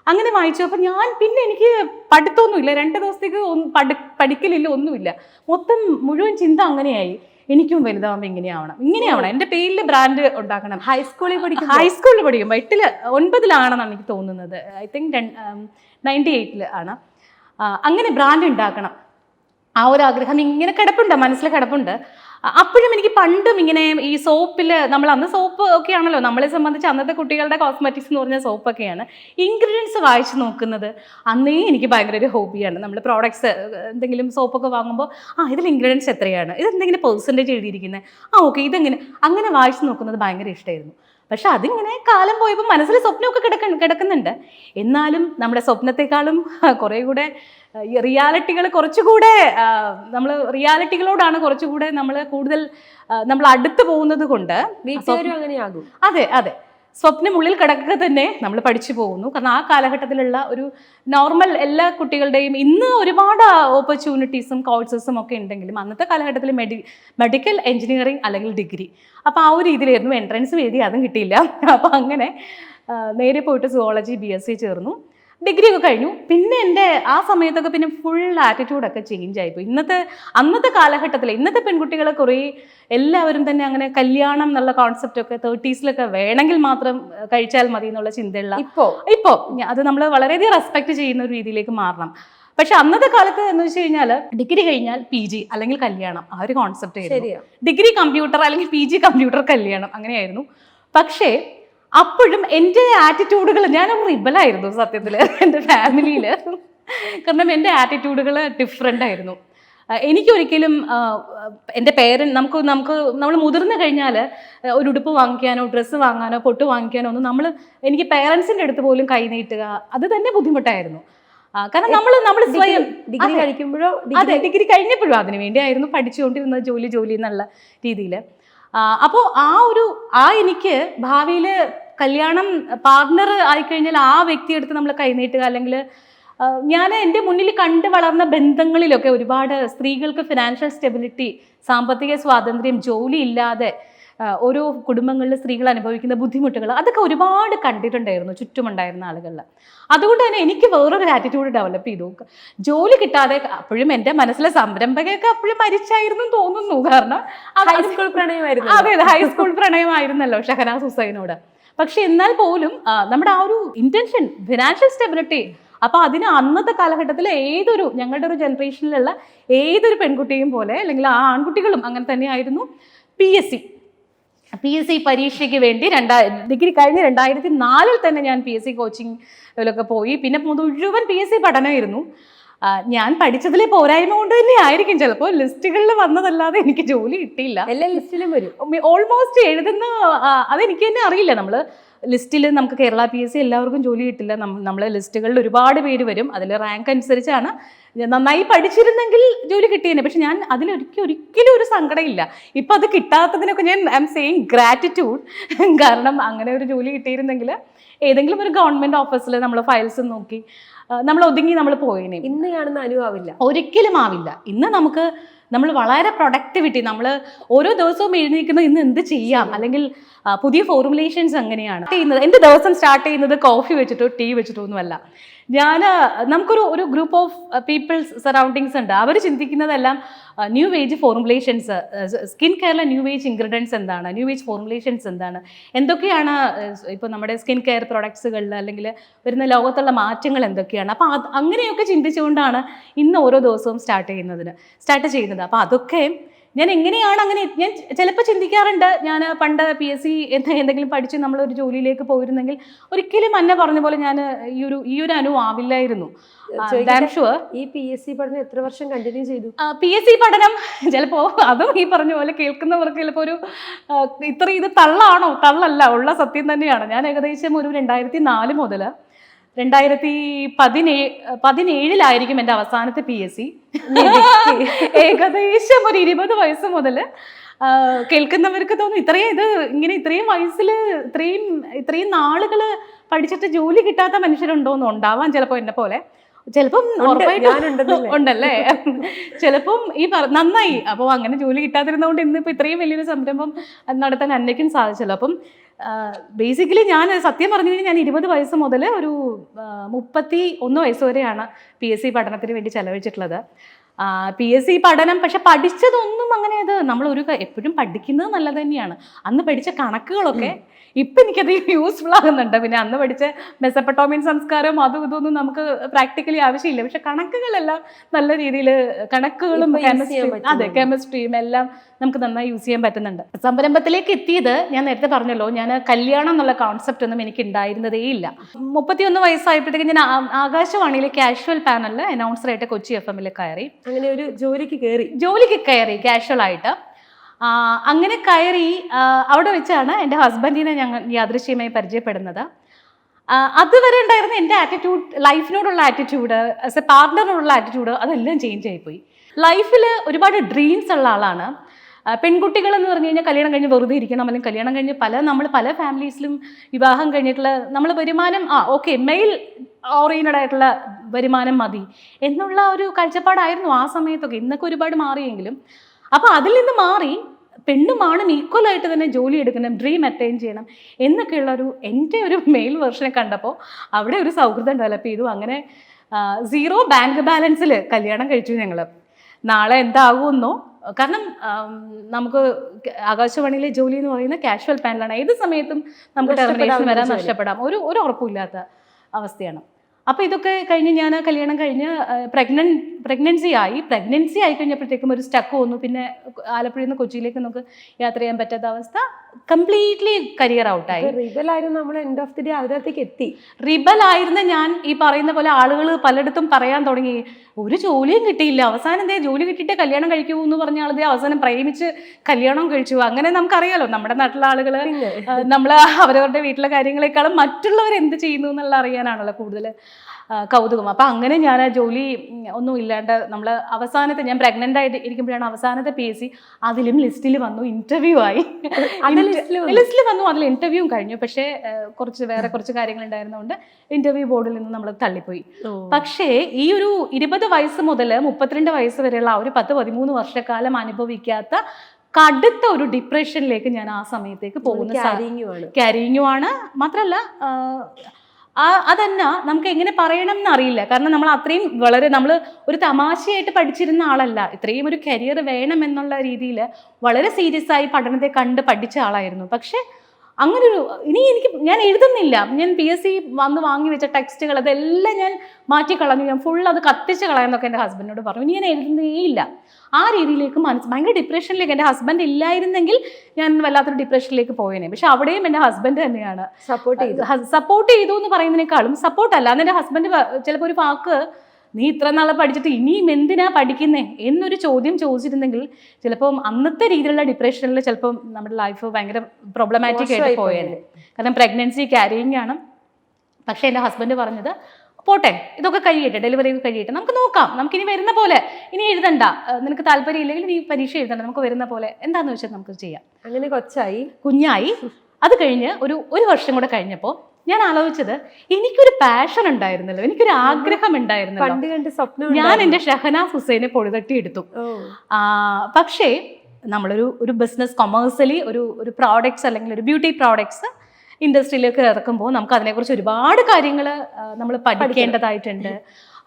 അങ്ങനെ വായിച്ചു. അപ്പം ഞാൻ പിന്നെ എനിക്ക് പഠിത്തമൊന്നുമില്ല. രണ്ട് ദിവസത്തേക്ക് ഒന്നും പഠി പഠിക്കലില്ല ഒന്നുമില്ല. മൊത്തം മുഴുവൻ ചിന്ത അങ്ങനെയായി. എനിക്കും വലുതാവുമ്പോൾ ഇങ്ങനെയാവണം. ഇങ്ങനെയാവണം. എന്റെ പേരിൽ ബ്രാൻഡ് ഉണ്ടാക്കണം. ഹൈസ്കൂളിൽ പഠിക്കും ഹൈസ്കൂളിൽ പഠിക്കുമ്പോൾ എട്ടിൽ ഒൻപതിലാണെന്നാണ് എനിക്ക് തോന്നുന്നത്. ഐ തിങ്ക് നയന്റി എയ്റ്റിൽ ആണ്. അങ്ങനെ ബ്രാൻഡ് ഉണ്ടാക്കണം. ആ ഒരു ആഗ്രഹം ഇങ്ങനെ കിടപ്പുണ്ട് മനസ്സിൽ കിടപ്പുണ്ട്. അപ്പോഴും എനിക്ക് പണ്ടും ഇങ്ങനെ ഈ സോപ്പിൽ നമ്മൾ അന്ന് സോപ്പ് ഒക്കെ ആണല്ലോ. നമ്മളെ സംബന്ധിച്ച് അന്നത്തെ കുട്ടികളുടെ കോസ്മെറ്റിക്സ് എന്ന് പറഞ്ഞ സോപ്പൊക്കെയാണ് ഇൻഗ്രീഡിയൻസ് വായിച്ച് നോക്കുന്നത്. അന്നേ എനിക്ക് ഭയങ്കര ഒരു ഹോബിയാണ് നമ്മൾ പ്രോഡക്ട്സ് എന്തെങ്കിലും സോപ്പൊക്കെ വാങ്ങുമ്പോൾ ആ ഇതിൽ ഇൻഗ്രീഡിയൻസ് എത്രയാണ്? ഇതെന്തെങ്കിലും പെർസെന്റേജ് എഴുതിയിരിക്കുന്നത് ആ ഓക്കെ ഇതെങ്ങനെ? അങ്ങനെ വായിച്ച് നോക്കുന്നത് ഭയങ്കര ഇഷ്ടമായിരുന്നു പക്ഷെ അതിങ്ങനെ കാലം പോയപ്പോൾ മനസ്സിൽ സ്വപ്നമൊക്കെ കിടക്ക കിടക്കുന്നുണ്ട്. എന്നാലും നമ്മുടെ സ്വപ്നത്തെക്കാളും കുറേ കൂടെ റിയാലിറ്റികൾ കുറച്ചുകൂടെ നമ്മൾ റിയാലിറ്റികളോടാണ് കുറച്ചുകൂടെ നമ്മൾ കൂടുതൽ നമ്മൾ അടുത്ത് പോകുന്നത് കൊണ്ട് അങ്ങനെയാകും. അതെ അതെ. സ്വപ്നം ഉള്ളിൽ കിടക്കുക തന്നെ നമ്മൾ പഠിച്ചു പോകുന്നു. കാരണം ആ കാലഘട്ടത്തിലുള്ള ഒരു നോർമൽ എല്ലാ കുട്ടികളുടെയും ഇന്ന് ഒരുപാട് ഓപ്പർച്യൂണിറ്റീസും കോഴ്സസും ഒക്കെ ഉണ്ടെങ്കിലും അന്നത്തെ കാലഘട്ടത്തിൽ മെഡി മെഡിക്കൽ എഞ്ചിനീയറിംഗ് അല്ലെങ്കിൽ ഡിഗ്രി അപ്പോൾ ആ ഒരു രീതിയിലായിരുന്നു എൻട്രൻസ് എഴുതി അതും കിട്ടിയില്ല. അപ്പോൾ അങ്ങനെ നേരെ പോയിട്ട് സുവോളജി ബി എസ് സി ചേർന്നു. ഡിഗ്രി ഒക്കെ കഴിഞ്ഞു. പിന്നെ എന്റെ ആ സമയത്തൊക്കെ പിന്നെ ഫുൾ ആറ്റിറ്റ്യൂഡൊക്കെ ചേഞ്ച് ആയിപ്പോയി ഇന്നത്തെ അന്നത്തെ കാലഘട്ടത്തിൽ ഇന്നത്തെ പെൺകുട്ടികളെ കുറേ എല്ലാവരും തന്നെ അങ്ങനെ കല്യാണം എന്നുള്ള കോൺസെപ്റ്റൊക്കെ തേർട്ടീസിലൊക്കെ വേണമെങ്കിൽ മാത്രം കഴിച്ചാൽ മതി എന്നുള്ള ചിന്തയുള്ള ഇപ്പോൾ ഇപ്പോൾ അത് നമ്മൾ വളരെയധികം റെസ്പെക്ട് ചെയ്യുന്ന ഒരു രീതിയിലേക്ക് മാറണം. പക്ഷെ അന്നത്തെ കാലത്ത് എന്ന് വെച്ച് കഴിഞ്ഞാൽ ഡിഗ്രി കഴിഞ്ഞാൽ പി ജി അല്ലെങ്കിൽ കല്യാണം ആ ഒരു കോൺസെപ്റ്റ് ആയിരുന്നു. ഡിഗ്രി കമ്പ്യൂട്ടർ അല്ലെങ്കിൽ പി ജി കമ്പ്യൂട്ടർ കല്യാണം അങ്ങനെയായിരുന്നു. പക്ഷേ അപ്പോഴും എന്റെ ആറ്റിറ്റ്യൂഡുകൾ ഞാൻ റിബലായിരുന്നു സത്യത്തിൽ എന്റെ ഫാമിലിയിൽ കാരണം എന്റെ ആറ്റിറ്റ്യൂഡുകൾ ഡിഫറെന്റ് ആയിരുന്നു. എനിക്കൊരിക്കലും എന്റെ പേരൻ നമുക്ക് നമുക്ക് നമ്മൾ മുതിർന്നു കഴിഞ്ഞാൽ ഒരു ഉടുപ്പ് വാങ്ങിക്കാനോ ഡ്രസ്സ് വാങ്ങാനോ പൊട്ട് വാങ്ങിക്കാനോ ഒന്നും നമ്മൾ എനിക്ക് പേരൻസിന്റെ അടുത്ത് പോലും കൈ നീട്ടുക അത് തന്നെ ബുദ്ധിമുട്ടായിരുന്നു. കാരണം നമ്മൾ നമ്മൾ സ്വയം ഡിഗ്രി. കഴിക്കുമ്പോഴോ അതെ ഡിഗ്രി കഴിഞ്ഞപ്പോഴും അതിന് വേണ്ടിയായിരുന്നു പഠിച്ചുകൊണ്ടിരുന്നത് ജോലി ജോലി എന്നുള്ള രീതിയിൽ അപ്പോൾ ആ ഒരു ആ എനിക്ക് ഭാവിയിൽ കല്യാണം പാർട്ണർ ആയിക്കഴിഞ്ഞാൽ ആ വ്യക്തിയെടുത്ത് നമ്മൾ കൈനീട്ടുക അല്ലെങ്കിൽ ഞാൻ എന്റെ മുന്നിൽ കണ്ട് വളർന്ന ബന്ധങ്ങളിലൊക്കെ ഒരുപാട് സ്ത്രീകൾക്ക് ഫിനാൻഷ്യൽ സ്റ്റെബിലിറ്റി സാമ്പത്തിക സ്വാതന്ത്ര്യം ജോലി ഇല്ലാതെ ഓരോ കുടുംബങ്ങളിൽ സ്ത്രീകൾ അനുഭവിക്കുന്ന ബുദ്ധിമുട്ടുകൾ അതൊക്കെ ഒരുപാട് കണ്ടിട്ടുണ്ടായിരുന്നു ചുറ്റുമുണ്ടായിരുന്ന ആളുകളിൽ അതുകൊണ്ട് തന്നെ എനിക്ക് വേറൊരു ആറ്റിറ്റ്യൂഡ് ഡെവലപ്പ് ചെയ്തു. ജോലി കിട്ടാതെ അപ്പോഴും എന്റെ മനസ്സിലെ സംരംഭകയൊക്കെ അപ്പോഴും മരിച്ചായിരുന്നു തോന്നുന്നു. കാരണം ഹൈസ്കൂൾ പ്രണയമായിരുന്നു അതെ അതെ ഹൈസ്കൂൾ പ്രണയമായിരുന്നല്ലോ ഷഹനാസ് ഹുസൈനോട്. പക്ഷെ എന്നാൽ പോലും നമ്മുടെ ആ ഒരു ഇന്റൻഷൻ ഫിനാൻഷ്യൽ സ്റ്റെബിലിറ്റി അപ്പോൾ അതിന് അന്നത്തെ കാലഘട്ടത്തിൽ ഏതൊരു ഞങ്ങളുടെ ഒരു ജനറേഷനിലുള്ള ഏതൊരു പെൺകുട്ടിയും പോലെ അല്ലെങ്കിൽ ആ ആൺകുട്ടികളും അങ്ങനെ തന്നെയായിരുന്നു. P S C P S C പരീക്ഷയ്ക്ക് വേണ്ടി രണ്ടാ ഡിഗ്രി കഴിഞ്ഞ് രണ്ടായിരത്തി നാലിൽ തന്നെ ഞാൻ പി എസ് സി കോച്ചിങ്ങിലൊക്കെ പോയി. പിന്നെ മുഴുവൻ പി എസ് സി പഠനമായിരുന്നു. ഞാൻ പഠിച്ചതിലെ പോരായ്മ കൊണ്ട് തന്നെ ആയിരിക്കും ചിലപ്പോൾ ലിസ്റ്റുകളിൽ വന്നതല്ലാതെ എനിക്ക് ജോലി കിട്ടിയില്ല. എല്ലാ ലിസ്റ്റിലും വരും. ഓൾമോസ്റ്റ് എഴുതുന്ന അതെനിക്ക് തന്നെ അറിയില്ല. നമ്മൾ ലിസ്റ്റിൽ നമുക്ക് കേരള പി എസ് സി എല്ലാവർക്കും ജോലി കിട്ടില്ല. നമ്മൾ ലിസ്റ്റുകളിൽ ഒരുപാട് പേര് വരും. അതിൽ റാങ്ക് അനുസരിച്ചാണ് നന്നായി പഠിച്ചിരുന്നെങ്കിൽ ജോലി കിട്ടിയേനെ. പക്ഷെ ഞാൻ അതിലൊരിക്കലും ഒരിക്കലും ഒരു സങ്കടമില്ല ഇപ്പം അത് കിട്ടാത്തതിനൊക്കെ ഞാൻ ഐ എം സെയിങ് ഗ്രാറ്റിറ്റ്യൂഡ് കാരണം അങ്ങനെ ഒരു ജോലി കിട്ടിയിരുന്നെങ്കിൽ ഏതെങ്കിലും ഒരു ഗവൺമെന്റ് ഓഫീസിൽ നമ്മൾ ഫയൽസ് നോക്കി നമ്മൾ ഒതുങ്ങി നമ്മൾ പോയേനെ. ഇന്ന് കാണുന്ന അനുഭവില്ല ഒരിക്കലും ആവില്ല. ഇന്ന് നമുക്ക് നമ്മൾ വളരെ പ്രൊഡക്ടിവിറ്റി നമ്മൾ ഓരോ ദിവസവും എഴുന്നേൽക്കുന്ന ഇന്ന് എന്ത് ചെയ്യാം? അല്ലെങ്കിൽ പുതിയ ഫോർമുലേഷൻസ് അങ്ങനെയാണ്. ചെയ്യുന്നത്. എന്റെ ദിവസം സ്റ്റാർട്ട് ചെയ്യുന്നത്? കോഫി വെച്ചിട്ടോ ടീ വെച്ചിട്ടോ ഒന്നുമല്ല. ഞാൻ നമുക്കൊരു ഒരു ഗ്രൂപ്പ് ഓഫ് പീപ്പിൾസ് സറൗണ്ടിങ്സ് ഉണ്ട്. അവർ ചിന്തിക്കുന്നതെല്ലാം ന്യൂ ഏജ് ഫോർമുലേഷൻസ് സ്കിൻ കെയറിലെ ന്യൂ ഏജ് ഇൻഗ്രീഡിയൻസ് എന്താണ്? ന്യൂ ഏജ് ഫോർമുലേഷൻസ് എന്താണ്? എന്തൊക്കെയാണ് ഇപ്പോൾ നമ്മുടെ സ്കിൻ കെയർ പ്രൊഡക്ട്സുകളിൽ അല്ലെങ്കിൽ വരുന്ന ലോകത്തുള്ള മാറ്റങ്ങൾ എന്തൊക്കെയാണ്? അപ്പോൾ അങ്ങനെയൊക്കെ ചിന്തിച്ചുകൊണ്ടാണ് ഇന്ന് ഓരോ ദിവസവും സ്റ്റാർട്ട് ചെയ്യുന്നതിന് സ്റ്റാർട്ട് ചെയ്യുന്നത്. അപ്പോൾ അതൊക്കെ ഞാൻ എങ്ങനെയാണ് അങ്ങനെ ഞാൻ ചിലപ്പോൾ ചിന്തിക്കാറുണ്ട്. ഞാൻ പണ്ട് പി എസ് സി എന്തെങ്കിലും പഠിച്ച് നമ്മളൊരു ജോലിയിലേക്ക് പോയിരുന്നെങ്കിൽ ഒരിക്കലും അന്ന പറഞ്ഞ പോലെ ഞാൻ ഈ ഒരു ഈ ഒരു അനു ആവില്ലായിരുന്നു. ഈ പി എസ് സി പഠനം എത്ര വർഷം കണ്ടിന്യൂ ചെയ്തു? പി എസ് സി പഠനം ചിലപ്പോൾ അതും ഈ പറഞ്ഞ പോലെ കേൾക്കുന്നവർക്ക് ചിലപ്പോൾ ഒരു ഇത്ര ഇത് തള്ളാണോ? തള്ളല്ല ഉള്ള സത്യം തന്നെയാണ്. ഞാൻ ഏകദേശം ഒരു രണ്ടായിരത്തി നാല് മുതൽ രണ്ടായിരത്തി പതിനേഴ് പതിനേഴിലായിരിക്കും എന്റെ അവസാനത്തെ പി എസ് സി. ഏകദേശം ഒരു ഇരുപത് വയസ്സ് മുതൽ കേൾക്കുന്നവർക്ക് തോന്നും ഇത്രയും ഇത് ഇങ്ങനെ ഇത്രയും വയസ്സിൽ ഇത്രയും ഇത്രയും നാളുകൾ പഠിച്ചിട്ട് ജോലി കിട്ടാത്ത മനുഷ്യരുണ്ടോന്ന് ഉണ്ടാവാം ചിലപ്പോൾ എന്നെ പോലെ. ചിലപ്പം? ഉണ്ടല്ലേ? ചിലപ്പം ഈ പറ- നന്നായി. അപ്പോൾ അങ്ങനെ ജോലി കിട്ടാതിരുന്നതുകൊണ്ട് ഇന്നിപ്പോൾ ഇത്രയും വലിയൊരു സംരംഭം നടത്താൻ അന്നയ്ക്കും സാധിച്ചല്ലോ. അപ്പം ബേസിക്കലി ഞാൻ സത്യം പറഞ്ഞു കഴിഞ്ഞാൽ ഞാൻ ഇരുപത് വയസ്സ് മുതൽ ഒരു മുപ്പത്തി ഒന്ന് വയസ്സ് വരെയാണ് പി എസ് സി പഠനത്തിന് വേണ്ടി ചെലവഴിച്ചിട്ടുള്ളത്. പി എസ് സി പഠനം പക്ഷെ പഠിച്ചതൊന്നും അങ്ങനെ അത് നമ്മൾ ഒരു എപ്പോഴും പഠിക്കുന്നത് നല്ലത് തന്നെയാണ്. അന്ന് പഠിച്ച കണക്കുകളൊക്കെ ഇപ്പം എനിക്കത് യൂസ്ഫുൾ ആകുന്നുണ്ട്. പിന്നെ അന്ന് പഠിച്ച മെസപ്പട്ടോമിയൻ സംസ്കാരം അതും ഇതൊന്നും നമുക്ക് പ്രാക്ടിക്കലി ആവശ്യമില്ല. പക്ഷെ കണക്കുകളെല്ലാം നല്ല രീതിയിൽ കണക്കുകളും അതെ കെമിസ്ട്രിയും എല്ലാം നമുക്ക് നന്നായി യൂസ് ചെയ്യാൻ പറ്റുന്നുണ്ട്. സംരംഭത്തിലേക്ക് എത്തിയത് ഞാൻ നേരത്തെ പറഞ്ഞല്ലോ ഞാൻ കല്യാണം എന്നുള്ള കോൺസെപ്റ്റ് ഒന്നും എനിക്ക് ഉണ്ടായിരുന്നതേ ഇല്ല. മുപ്പത്തിയൊന്ന് വയസ്സായപ്പോഴത്തേക്ക് ഞാൻ ആകാശവാണിയിലെ കാഷ്വൽ പാനലിൽ അനൗൺസറായിട്ട് കൊച്ചി എഫ് എമ്മിൽ കയറി. അങ്ങനെ ഒരു ജോലിക്ക് കയറി ജോലിക്ക് കയറി കാഷ്വൽ ആയിട്ട്. അങ്ങനെ കയറി അവിടെ വെച്ചാണ് എന്റെ ഹസ്ബൻഡിനെ ഞങ്ങൾ യാദൃശ്യമായി പരിചയപ്പെടുന്നത്. അതുവരെ ഉണ്ടായിരുന്ന എന്റെ ആറ്റിറ്റ്യൂഡ് ലൈഫിനോടുള്ള ആറ്റിറ്റ്യൂഡ് ആസ് എ പാർട്ട്ണറിനോടുള്ള ആറ്റിറ്റ്യൂഡ് അതെല്ലാം ചേഞ്ച് ആയിപ്പോയി. ലൈഫിൽ ഒരുപാട് ഡ്രീംസ് ഉള്ള ആളാണ്. പെൺകുട്ടികൾ എന്ന് പറഞ്ഞു കഴിഞ്ഞാൽ കല്യാണം കഴിഞ്ഞ് വെറുതെ ഇരിക്കണം. അല്ലെങ്കിൽ കല്യാണം കഴിഞ്ഞ് പല നമ്മൾ പല ഫാമിലീസിലും വിവാഹം കഴിഞ്ഞിട്ടുള്ള നമ്മൾ വരുമാനം ആ ഓക്കെ മെയിൽ ഓറിയന്റഡ് ആയിട്ടുള്ള വരുമാനം മതി എന്നുള്ള ഒരു കാഴ്ചപ്പാടായിരുന്നു ആ സമയത്തൊക്കെ. ഇന്നൊക്കെ ഒരുപാട് മാറിയെങ്കിലും. അപ്പോൾ അതിൽ നിന്ന് മാറി പെണ്ണും ആണും ഈക്വൽ ആയിട്ട് തന്നെ ജോലി എടുക്കണം ഡ്രീം അറ്റൈൻ ചെയ്യണം എന്നൊക്കെയുള്ള ഒരു എന്റെ ഒരു മെയിൽ വെർഷനെ കണ്ടപ്പോൾ അവിടെ ഒരു സൗഹൃദം ഡെവലപ്പ് ചെയ്തു. അങ്ങനെ സീറോ ബാങ്ക് ബാലൻസിൽ കല്യാണം കഴിച്ചു ഞങ്ങൾ നാളെ എന്താകുമെന്നോ കാരണം നമുക്ക് ആകാശവാണിയിലെ ജോലി എന്ന് പറയുന്ന കാഷ്വൽ പാനലാണ്. ഏത് സമയത്തും നമുക്ക് ടെർമിനേഷൻ വരാൻ. നഷ്ടപ്പെടാം. ഒരു ഒരു ഉറപ്പില്ലാത്ത അവസ്ഥയാണ്. അപ്പോൾ ഇതൊക്കെ കഴിഞ്ഞ് ഞാൻ കല്യാണം കഴിഞ്ഞ് പ്രഗ്നൻ പ്രഗ്നൻസി ആയി. പ്രഗ്നൻസി ആയി കഴിഞ്ഞപ്പോഴത്തേക്കും ഒരു സ്റ്റക്ക് വന്നു. പിന്നെ ആലപ്പുഴയിൽ നിന്ന് കൊച്ചിയിലേക്ക് നമുക്ക് യാത്ര ചെയ്യാൻ പറ്റാത്ത അവസ്ഥ കംപ്ലീറ്റ്ലി കരിയർ ഔട്ടായി റിബലായിരുന്നു നമ്മൾ എൻഡ് ഓഫ് ദി ഡേ അതിനകത്തേക്ക് എത്തി. റിബൽ ആയിരുന്ന ഞാൻ ഈ പറയുന്ന പോലെ ആളുകൾ പലയിടത്തും പറയാൻ തുടങ്ങി. ഒരു ജോലിയും കിട്ടിയില്ല. അവസാനം എന്തേ ജോലി കിട്ടിയിട്ട് കല്യാണം കഴിക്കൂ എന്ന് പറഞ്ഞ ആളതേ അവസാനം പ്രേമിച്ച് കല്യാണം കഴിച്ചു. അങ്ങനെ നമുക്കറിയാലോ നമ്മുടെ നാട്ടിലെ ആളുകൾ നമ്മൾ അവരവരുടെ വീട്ടിലെ കാര്യങ്ങളെക്കാളും മറ്റുള്ളവർ എന്ത് ചെയ്യുന്നു എന്നുള്ള അറിയാനാണല്ലോ കൂടുതൽ കൗതുകം. അപ്പം അങ്ങനെ ഞാൻ ആ ജോലി ഒന്നും ഇല്ലാണ്ട് നമ്മൾ അവസാനത്തെ ഞാൻ പ്രഗ്നന്റ് ആയിട്ട് ഇരിക്കുമ്പോഴാണ് അവസാനത്തെ പി എസ് സി അതിലും ലിസ്റ്റിൽ വന്നു ഇന്റർവ്യൂ ആയി. ലിസ്റ്റിൽ വന്നു. അതിൽ ഇന്റർവ്യൂവും കഴിഞ്ഞു. പക്ഷേ കുറച്ച് വേറെ കുറച്ച് കാര്യങ്ങൾ ഉണ്ടായിരുന്നതുകൊണ്ട് ഇന്റർവ്യൂ ബോർഡിൽ നിന്ന് നമ്മൾ തള്ളിപ്പോയി. പക്ഷേ ഈ ഒരു ഇരുപത് വയസ്സ് മുതൽ മുപ്പത്തിരണ്ട് വയസ്സ് വരെയുള്ള ആ ഒരു പത്ത് പതിമൂന്ന് വർഷക്കാലം അനുഭവിക്കാത്ത കടുത്ത ഒരു ഡിപ്രഷനിലേക്ക് ഞാൻ ആ സമയത്തേക്ക് പോകുന്ന ക്യാരിങ്ങുമാണ് ക്യാരിങ്ങും മാത്രമല്ല അതന്നെ നമുക്ക് എങ്ങനെ പറയണം എന്നറിയില്ല കാരണം നമ്മൾ അത്രയും വളരെ നമ്മൾ ഒരു തമാശയായിട്ട് പഠിച്ചിരുന്ന ആളല്ല. ഇത്രയും ഒരു കരിയർ വേണം എന്നുള്ള രീതിയിൽ വളരെ സീരിയസ് ആയി പഠനത്തെ കണ്ട് പഠിച്ച ആളായിരുന്നു. പക്ഷേ അങ്ങനെ ഒരു ഇനി എനിക്ക് ഞാൻ എഴുതുന്നില്ല. ഞാൻ പി എസ് സി വന്ന് വാങ്ങി വെച്ച ടെക്സ്റ്റുകൾ അതെല്ലാം ഞാൻ മാറ്റിക്കളഞ്ഞു ഞാൻ ഫുൾ അത് കത്തിച്ച് കളയാന്നൊക്കെ എന്റെ ഹസ്ബൻഡിനോട് പറഞ്ഞു. ഇനി ഞാൻ എഴുതുന്നേ ഇല്ല ആ രീതിയിലേക്ക് മനസ്സ് ഭയങ്കര ഡിപ്രഷനിലേക്ക് എന്റെ ഹസ്ബൻഡ് ഇല്ലായിരുന്നെങ്കിൽ ഞാൻ വല്ലാത്തൊരു ഡിപ്രഷനിലേക്ക് പോയേനെ. പക്ഷെ അവിടെയും എന്റെ ഹസ്ബൻഡ് തന്നെയാണ്. സപ്പോർട്ട് ചെയ്തു. സപ്പോർട്ട് ചെയ്തു എന്ന് പറയുന്നതിനേക്കാളും സപ്പോർട്ടല്ല അന്ന് എന്റെ ഹസ്ബൻഡ് ചിലപ്പോൾ ഒരു വാക്ക് നീ ഇത്ര നാളെ പഠിച്ചിട്ട് ഇനിയും എന്തിനാ പഠിക്കുന്നേ? എന്നൊരു ചോദ്യം ചോദിച്ചിരുന്നെങ്കിൽ ചിലപ്പം അന്നത്തെ രീതിയിലുള്ള ഡിപ്രഷനിൽ ചിലപ്പം നമ്മുടെ ലൈഫ് ഭയങ്കര പ്രോബ്ലമാറ്റിക് ആയിട്ട് പോയത് കാരണം പ്രഗ്നൻസി ക്യാരിയിങ് ആണ്. പക്ഷേ എന്റെ ഹസ്ബൻഡ് പറഞ്ഞത് പോട്ടെ ഇതൊക്കെ കഴിയട്ടെ ഡെലിവറി ഒക്കെ കഴിയട്ടെ. നമുക്ക് നോക്കാം. നമുക്ക് ഇനി വരുന്ന പോലെ. ഇനി എഴുതണ്ട. നിനക്ക് താല്പര്യം ഇല്ലെങ്കിൽ നീ പരീക്ഷ എഴുതണ്ട. നമുക്ക് വരുന്ന പോലെ. എന്താണെന്ന് വെച്ചാൽ നമുക്ക് ചെയ്യാം. അങ്ങനെ കൊച്ചായി. കുഞ്ഞായി. അത് കഴിഞ്ഞ് ഒരു ഒരു വർഷം കൂടെ കഴിഞ്ഞപ്പോൾ ഞാൻ ആലോചിച്ചത് എനിക്കൊരു പാഷൻ ഉണ്ടായിരുന്നല്ലോ. എനിക്കൊരു ആഗ്രഹം ഉണ്ടായിരുന്നല്ലോ. ഞാൻ എന്റെ ഷഹനാസ് ഹുസൈനെ പൊഴുതട്ടി എടുത്തു. പക്ഷേ നമ്മളൊരു ഒരു ബിസിനസ് കൊമേഴ്സ്യലി ഒരു ഒരു പ്രോഡക്ട്സ് അല്ലെങ്കിൽ ഒരു ബ്യൂട്ടി പ്രോഡക്ട്സ് ഇൻഡസ്ട്രിയിലേക്ക് ഇറക്കുമ്പോൾ നമുക്ക് അതിനെക്കുറിച്ച് ഒരുപാട് കാര്യങ്ങൾ നമ്മൾ പഠിക്കേണ്ടതായിട്ടുണ്ട്.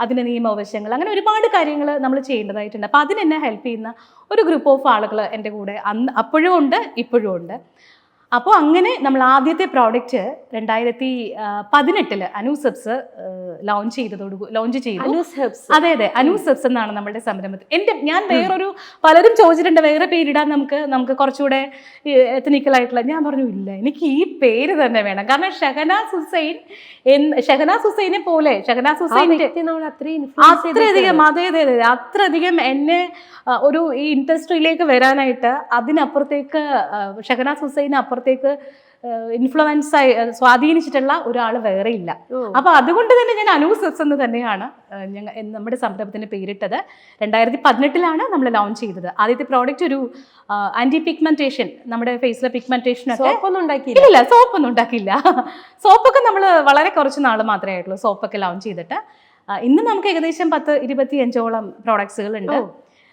അതിന്റെ നിയമവശങ്ങൾ അങ്ങനെ ഒരുപാട് കാര്യങ്ങൾ നമ്മൾ ചെയ്യേണ്ടതായിട്ടുണ്ട്. അപ്പോൾ അതിനെന്നെ ഹെൽപ്പ് ചെയ്യുന്ന ഒരു ഗ്രൂപ്പ് ഓഫ് ആളുകൾ എന്റെ കൂടെ അന്ന് അപ്പോഴും ഉണ്ട് ഇപ്പോഴും ഉണ്ട്. അപ്പോൾ അങ്ങനെ നമ്മൾ ആദ്യത്തെ പ്രോഡക്റ്റ് രണ്ടായിരത്തി പതിനെട്ടിൽ അനൂസെപ്സ് ലോഞ്ച് ചെയ്തതോട് ലോഞ്ച് ചെയ്തു. അനൂസ് അതെ അതെ. അനൂസെപ്സ് എന്നാണ് നമ്മുടെ സംരംഭത്തിൽ. എന്റെ ഞാൻ വേറൊരു പലരും ചോദിച്ചിട്ടുണ്ട് വേറെ പേരിടാൻ നമുക്ക് നമുക്ക് കുറച്ചുകൂടെ എത്തനിക്കൽ ആയിട്ടുള്ള. ഞാൻ പറഞ്ഞു ഇല്ല എനിക്ക് ഈ പേര് തന്നെ വേണം. കാരണം ഷഹനാസ് ഹുസൈൻ ഷഹനാസ് ഹുസൈനെ പോലെ ഷഹനാസ് ഹുസൈൻ ഹുസൈന്റെ അത്രയധികം അതെ അതെ അതെ അത്രയധികം എന്നെ ഒരു ഈ ഇൻഡസ്ട്രിയിലേക്ക് വരാനായിട്ട് അതിനപ്പുറത്തേക്ക് ഷഹനാസ് ഹുസൈന് അപ്പുറത്തേക്ക് ഇൻഫ്ലുവൻസ് ആയി സ്വാധീനിച്ചിട്ടുള്ള ഒരാൾ വേറെ ഇല്ല. അപ്പൊ അതുകൊണ്ട് തന്നെ ഞാൻ അനൂസസ് എന്ന് തന്നെയാണ് ഞങ്ങൾ നമ്മുടെ സംരംഭത്തിന് പേരിട്ടത്. രണ്ടായിരത്തി പതിനെട്ടിലാണ് നമ്മൾ ലോഞ്ച് ചെയ്തത്. ആദ്യത്തെ പ്രോഡക്റ്റ് ഒരു ആന്റി പിഗ്മെന്റേഷൻ നമ്മുടെ ഫേസിലെ പിഗ്മെന്റേഷൻ ഒക്കെ സോപ്പൊന്നും ഉണ്ടാക്കിയില്ല. ഇല്ല സോപ്പൊക്കെ നമ്മൾ വളരെ കുറച്ച് നാൾ മാത്രമേ ആയിട്ടുള്ളൂ സോപ്പൊക്കെ ലോഞ്ച് ചെയ്തിട്ട്. ഇന്ന് നമുക്ക് ഏകദേശം പത്ത് ഇരുപത്തി അഞ്ചോളം പ്രോഡക്ട്സുകൾ ഉണ്ട്.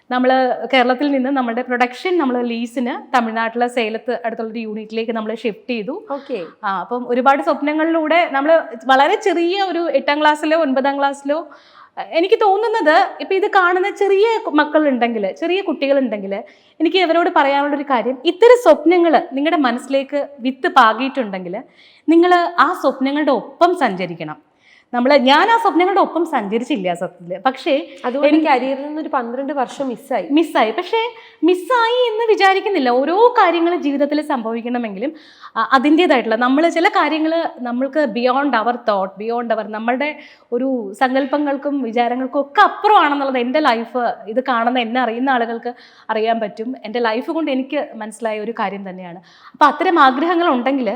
നമ്മൾ കേരളത്തിൽ നിന്ന് നമ്മുടെ പ്രൊഡക്ഷൻ നമ്മൾ ലീസിന് തമിഴ്നാട്ടിലെ സേലത്ത് അടുത്തുള്ള ഒരു യൂണിറ്റിലേക്ക് നമ്മൾ ഷിഫ്റ്റ് ചെയ്തു. ഓക്കെ ആ അപ്പം ഒരുപാട് സ്വപ്നങ്ങളിലൂടെ നമ്മൾ വളരെ ചെറിയ ഒരു എട്ടാം ക്ലാസ്സിലോ ഒൻപതാം ക്ലാസ്സിലോ എനിക്ക് തോന്നുന്നത് ഇപ്പം ഇത് കാണുന്ന ചെറിയ മക്കളുണ്ടെങ്കിൽ ചെറിയ കുട്ടികളുണ്ടെങ്കിൽ എനിക്ക് ഇവരോട് പറയാനുള്ളൊരു കാര്യം ഇത്തരം സ്വപ്നങ്ങൾ നിങ്ങളുടെ മനസ്സിലേക്ക് വിത്ത് പാകിയിട്ടുണ്ടെങ്കിൽ നിങ്ങൾ ആ സ്വപ്നങ്ങളുടെ ഒപ്പം സഞ്ചരിക്കണം. നമ്മൾ ഞാൻ ആ സ്വപ്നങ്ങളുടെ ഒപ്പം സഞ്ചരിച്ചില്ല സത്യത്തിൽ പക്ഷേ അതുകൊണ്ട് കരിയറിൽ നിന്ന് ഒരു പന്ത്രണ്ട് വർഷം മിസ്സായി മിസ്സായി പക്ഷേ മിസ്സായി എന്ന് വിചാരിക്കുന്നില്ല. ഓരോ കാര്യങ്ങൾ ജീവിതത്തിൽ സംഭവിക്കണമെങ്കിലും അതിന്റേതായിട്ടുള്ള നമ്മൾ ചില കാര്യങ്ങൾ നമ്മൾക്ക് beyond our thought beyond our നമ്മളുടെ ഒരു സങ്കല്പങ്ങൾക്കും വിചാരങ്ങൾക്കും ഒക്കെ അപ്പുറമാണെന്നുള്ളത് എന്റെ ലൈഫ് ഇത് കാണുന്ന എന്നെ അറിയുന്ന ആളുകൾക്ക് അറിയാൻ പറ്റും. എന്റെ ലൈഫ് കൊണ്ട് എനിക്ക് മനസ്സിലായ ഒരു കാര്യം തന്നെയാണ്. അപ്പോൾ അത്തരം ആഗ്രഹങ്ങൾ ഉണ്ടെങ്കിൽ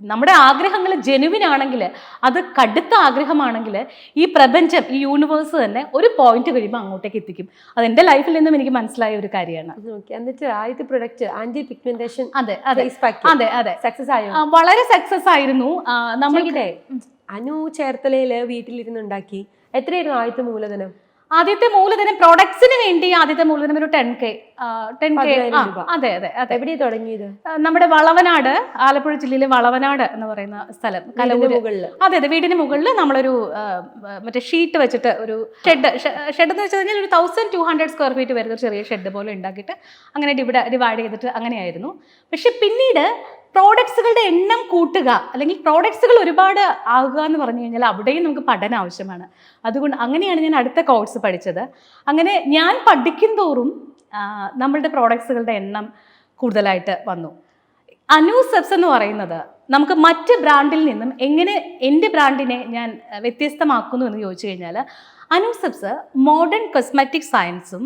നമ്മുടെ ആഗ്രഹങ്ങൾ ജെനുവിൻ ആണെങ്കിൽ അത് കടുത്ത ആഗ്രഹമാണെങ്കിൽ ഈ പ്രപഞ്ചം ഈ യൂണിവേഴ്സ് തന്നെ ഒരു പോയിന്റ് കഴിയുമ്പോൾ അങ്ങോട്ടേക്ക് എത്തിക്കും. അത് എന്റെ ലൈഫിൽ നിന്നും എനിക്ക് മനസ്സിലായ ഒരു കാര്യമാണ്. എന്നിട്ട് ആദ്യത്തെ പ്രൊഡക്റ്റ് ആന്റി പിഗ്മെന്റേഷൻ അതെ അതെ. അതെ അതെ. സക്സസ് ആയോ? വളരെ സക്സസ് ആയിരുന്നു. നമ്മളിവിടെ അനു ചേർത്തലയിൽ വീട്ടിലിരുന്നുണ്ടാക്കി എത്രയായിരുന്നു ആദ്യത്തെ മൂലധനം? ആദ്യത്തെ മൂലധനം പ്രോഡക്ട്സിന് വേണ്ടി ആദ്യത്തെ മൂലധനം ഒരു ടെൻ കെ ടെൻ കെ അതെ അതെ അതെ. എവിടെ തുടങ്ങിയത്? നമ്മുടെ വളവനാട് ആലപ്പുഴ ജില്ലയിലെ വളവനാട് എന്ന് പറയുന്ന സ്ഥലം. കലവൂര്. അതെ അതെ വീടിന് മുകളിൽ നമ്മളൊരു മറ്റേ ഷീറ്റ് വെച്ചിട്ട് ഒരു ഷെഡ് ഷെഡ് എന്ന് വെച്ച് കഴിഞ്ഞാൽ ഒരു thousand two hundred square feet വരുന്ന ഒരു ചെറിയ ഷെഡ് പോലെ ഉണ്ടാക്കിയിട്ട് അങ്ങനെ ഡിവിഡ് ഡിവൈഡ് ചെയ്തിട്ട് അങ്ങനെയായിരുന്നു. പക്ഷെ പിന്നീട് പ്രോഡക്ട്സുകളുടെ എണ്ണം കൂട്ടുക അല്ലെങ്കിൽ പ്രോഡക്ട്സുകൾ ഒരുപാട് ആകുക എന്ന് പറഞ്ഞു കഴിഞ്ഞാൽ അവിടെയും നമുക്ക് പഠനം ആവശ്യമാണ്. അതുകൊണ്ട് അങ്ങനെയാണ് ഞാൻ അടുത്ത കോഴ്സ് പഠിച്ചത്. അങ്ങനെ ഞാൻ പഠിക്കും തോറും നമ്മളുടെ പ്രോഡക്ട്സുകളുടെ എണ്ണം കൂടുതലായിട്ട് വന്നു. അനൂസെപ്സ് എന്ന് പറയുന്നത് നമുക്ക് മറ്റ് ബ്രാൻഡിൽ നിന്നും എങ്ങനെ എന്റെ ബ്രാൻഡിനെ ഞാൻ വ്യത്യസ്തമാക്കുന്നു എന്ന് ചോദിച്ചു കഴിഞ്ഞാൽ അനൂസെപ്സ് മോഡേൺ കോസ്മെറ്റിക് സയൻസും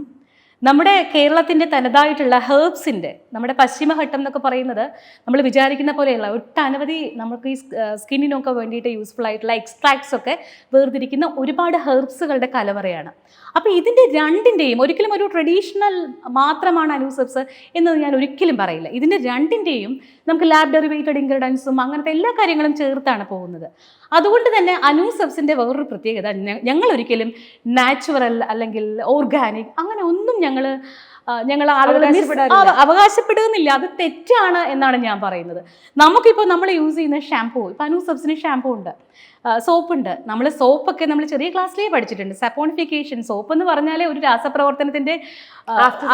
നമ്മുടെ കേരളത്തിന്റെ തനതായിട്ടുള്ള ഹേർബ്സിന്റെ നമ്മുടെ പശ്ചിമഘട്ടം എന്നൊക്കെ പറയുന്നത് നമ്മൾ വിചാരിക്കുന്ന പോലെയുള്ള ഒട്ടനവധി നമുക്ക് ഈ സ്കിന്നിനൊക്കെ വേണ്ടിയിട്ട് യൂസ്ഫുൾ ആയിട്ടുള്ള എക്സ്ട്രാക്ട്സ് ഒക്കെ വേർതിരിക്കുന്ന ഒരുപാട് ഹെർബ്സുകളുടെ കലവറയാണ്. അപ്പോൾ ഇതിന്റെ രണ്ടിന്റെയും ഒരിക്കലും ഒരു ട്രഡീഷണൽ മാത്രമാണ് അനൂസെപ്സ് എന്ന് ഞാൻ ഒരിക്കലും പറയില്ല. ഇതിന്റെ രണ്ടിന്റെയും നമുക്ക് ലാബ് ഡെറിവേറ്റഡ് ഇൻഗ്രീഡിയൻസും അങ്ങനത്തെ എല്ലാ കാര്യങ്ങളും ചേർത്താണ് പോകുന്നത്. അതുകൊണ്ട് തന്നെ അനൂസബ്സിന്റെ വേറൊരു പ്രത്യേകത ഞങ്ങൾ ഒരിക്കലും നാച്ചുറൽ അല്ലെങ്കിൽ ഓർഗാനിക് അങ്ങനെ ഒന്നും ഞങ്ങൾ ഞങ്ങൾ ആളുകളെ. അവകാശപ്പെടുന്നില്ല. അത് തെറ്റാണ് എന്നാണ് ഞാൻ പറയുന്നത്. നമുക്കിപ്പോൾ നമ്മൾ യൂസ് ചെയ്യുന്ന ഷാംപൂ ഇപ്പം അനൂസബ്സിന് ഷാംപൂ ഉണ്ട്. സോപ്പ് ഉണ്ട് നമ്മൾ സോപ്പൊക്കെ നമ്മൾ ചെറിയ ക്ലാസ്സിലേ പഠിച്ചിട്ടുണ്ട്. സപ്പോണിഫിക്കേഷൻ സോപ്പ് എന്ന് പറഞ്ഞാൽ ഒരു രാസപ്രവർത്തനത്തിന്റെ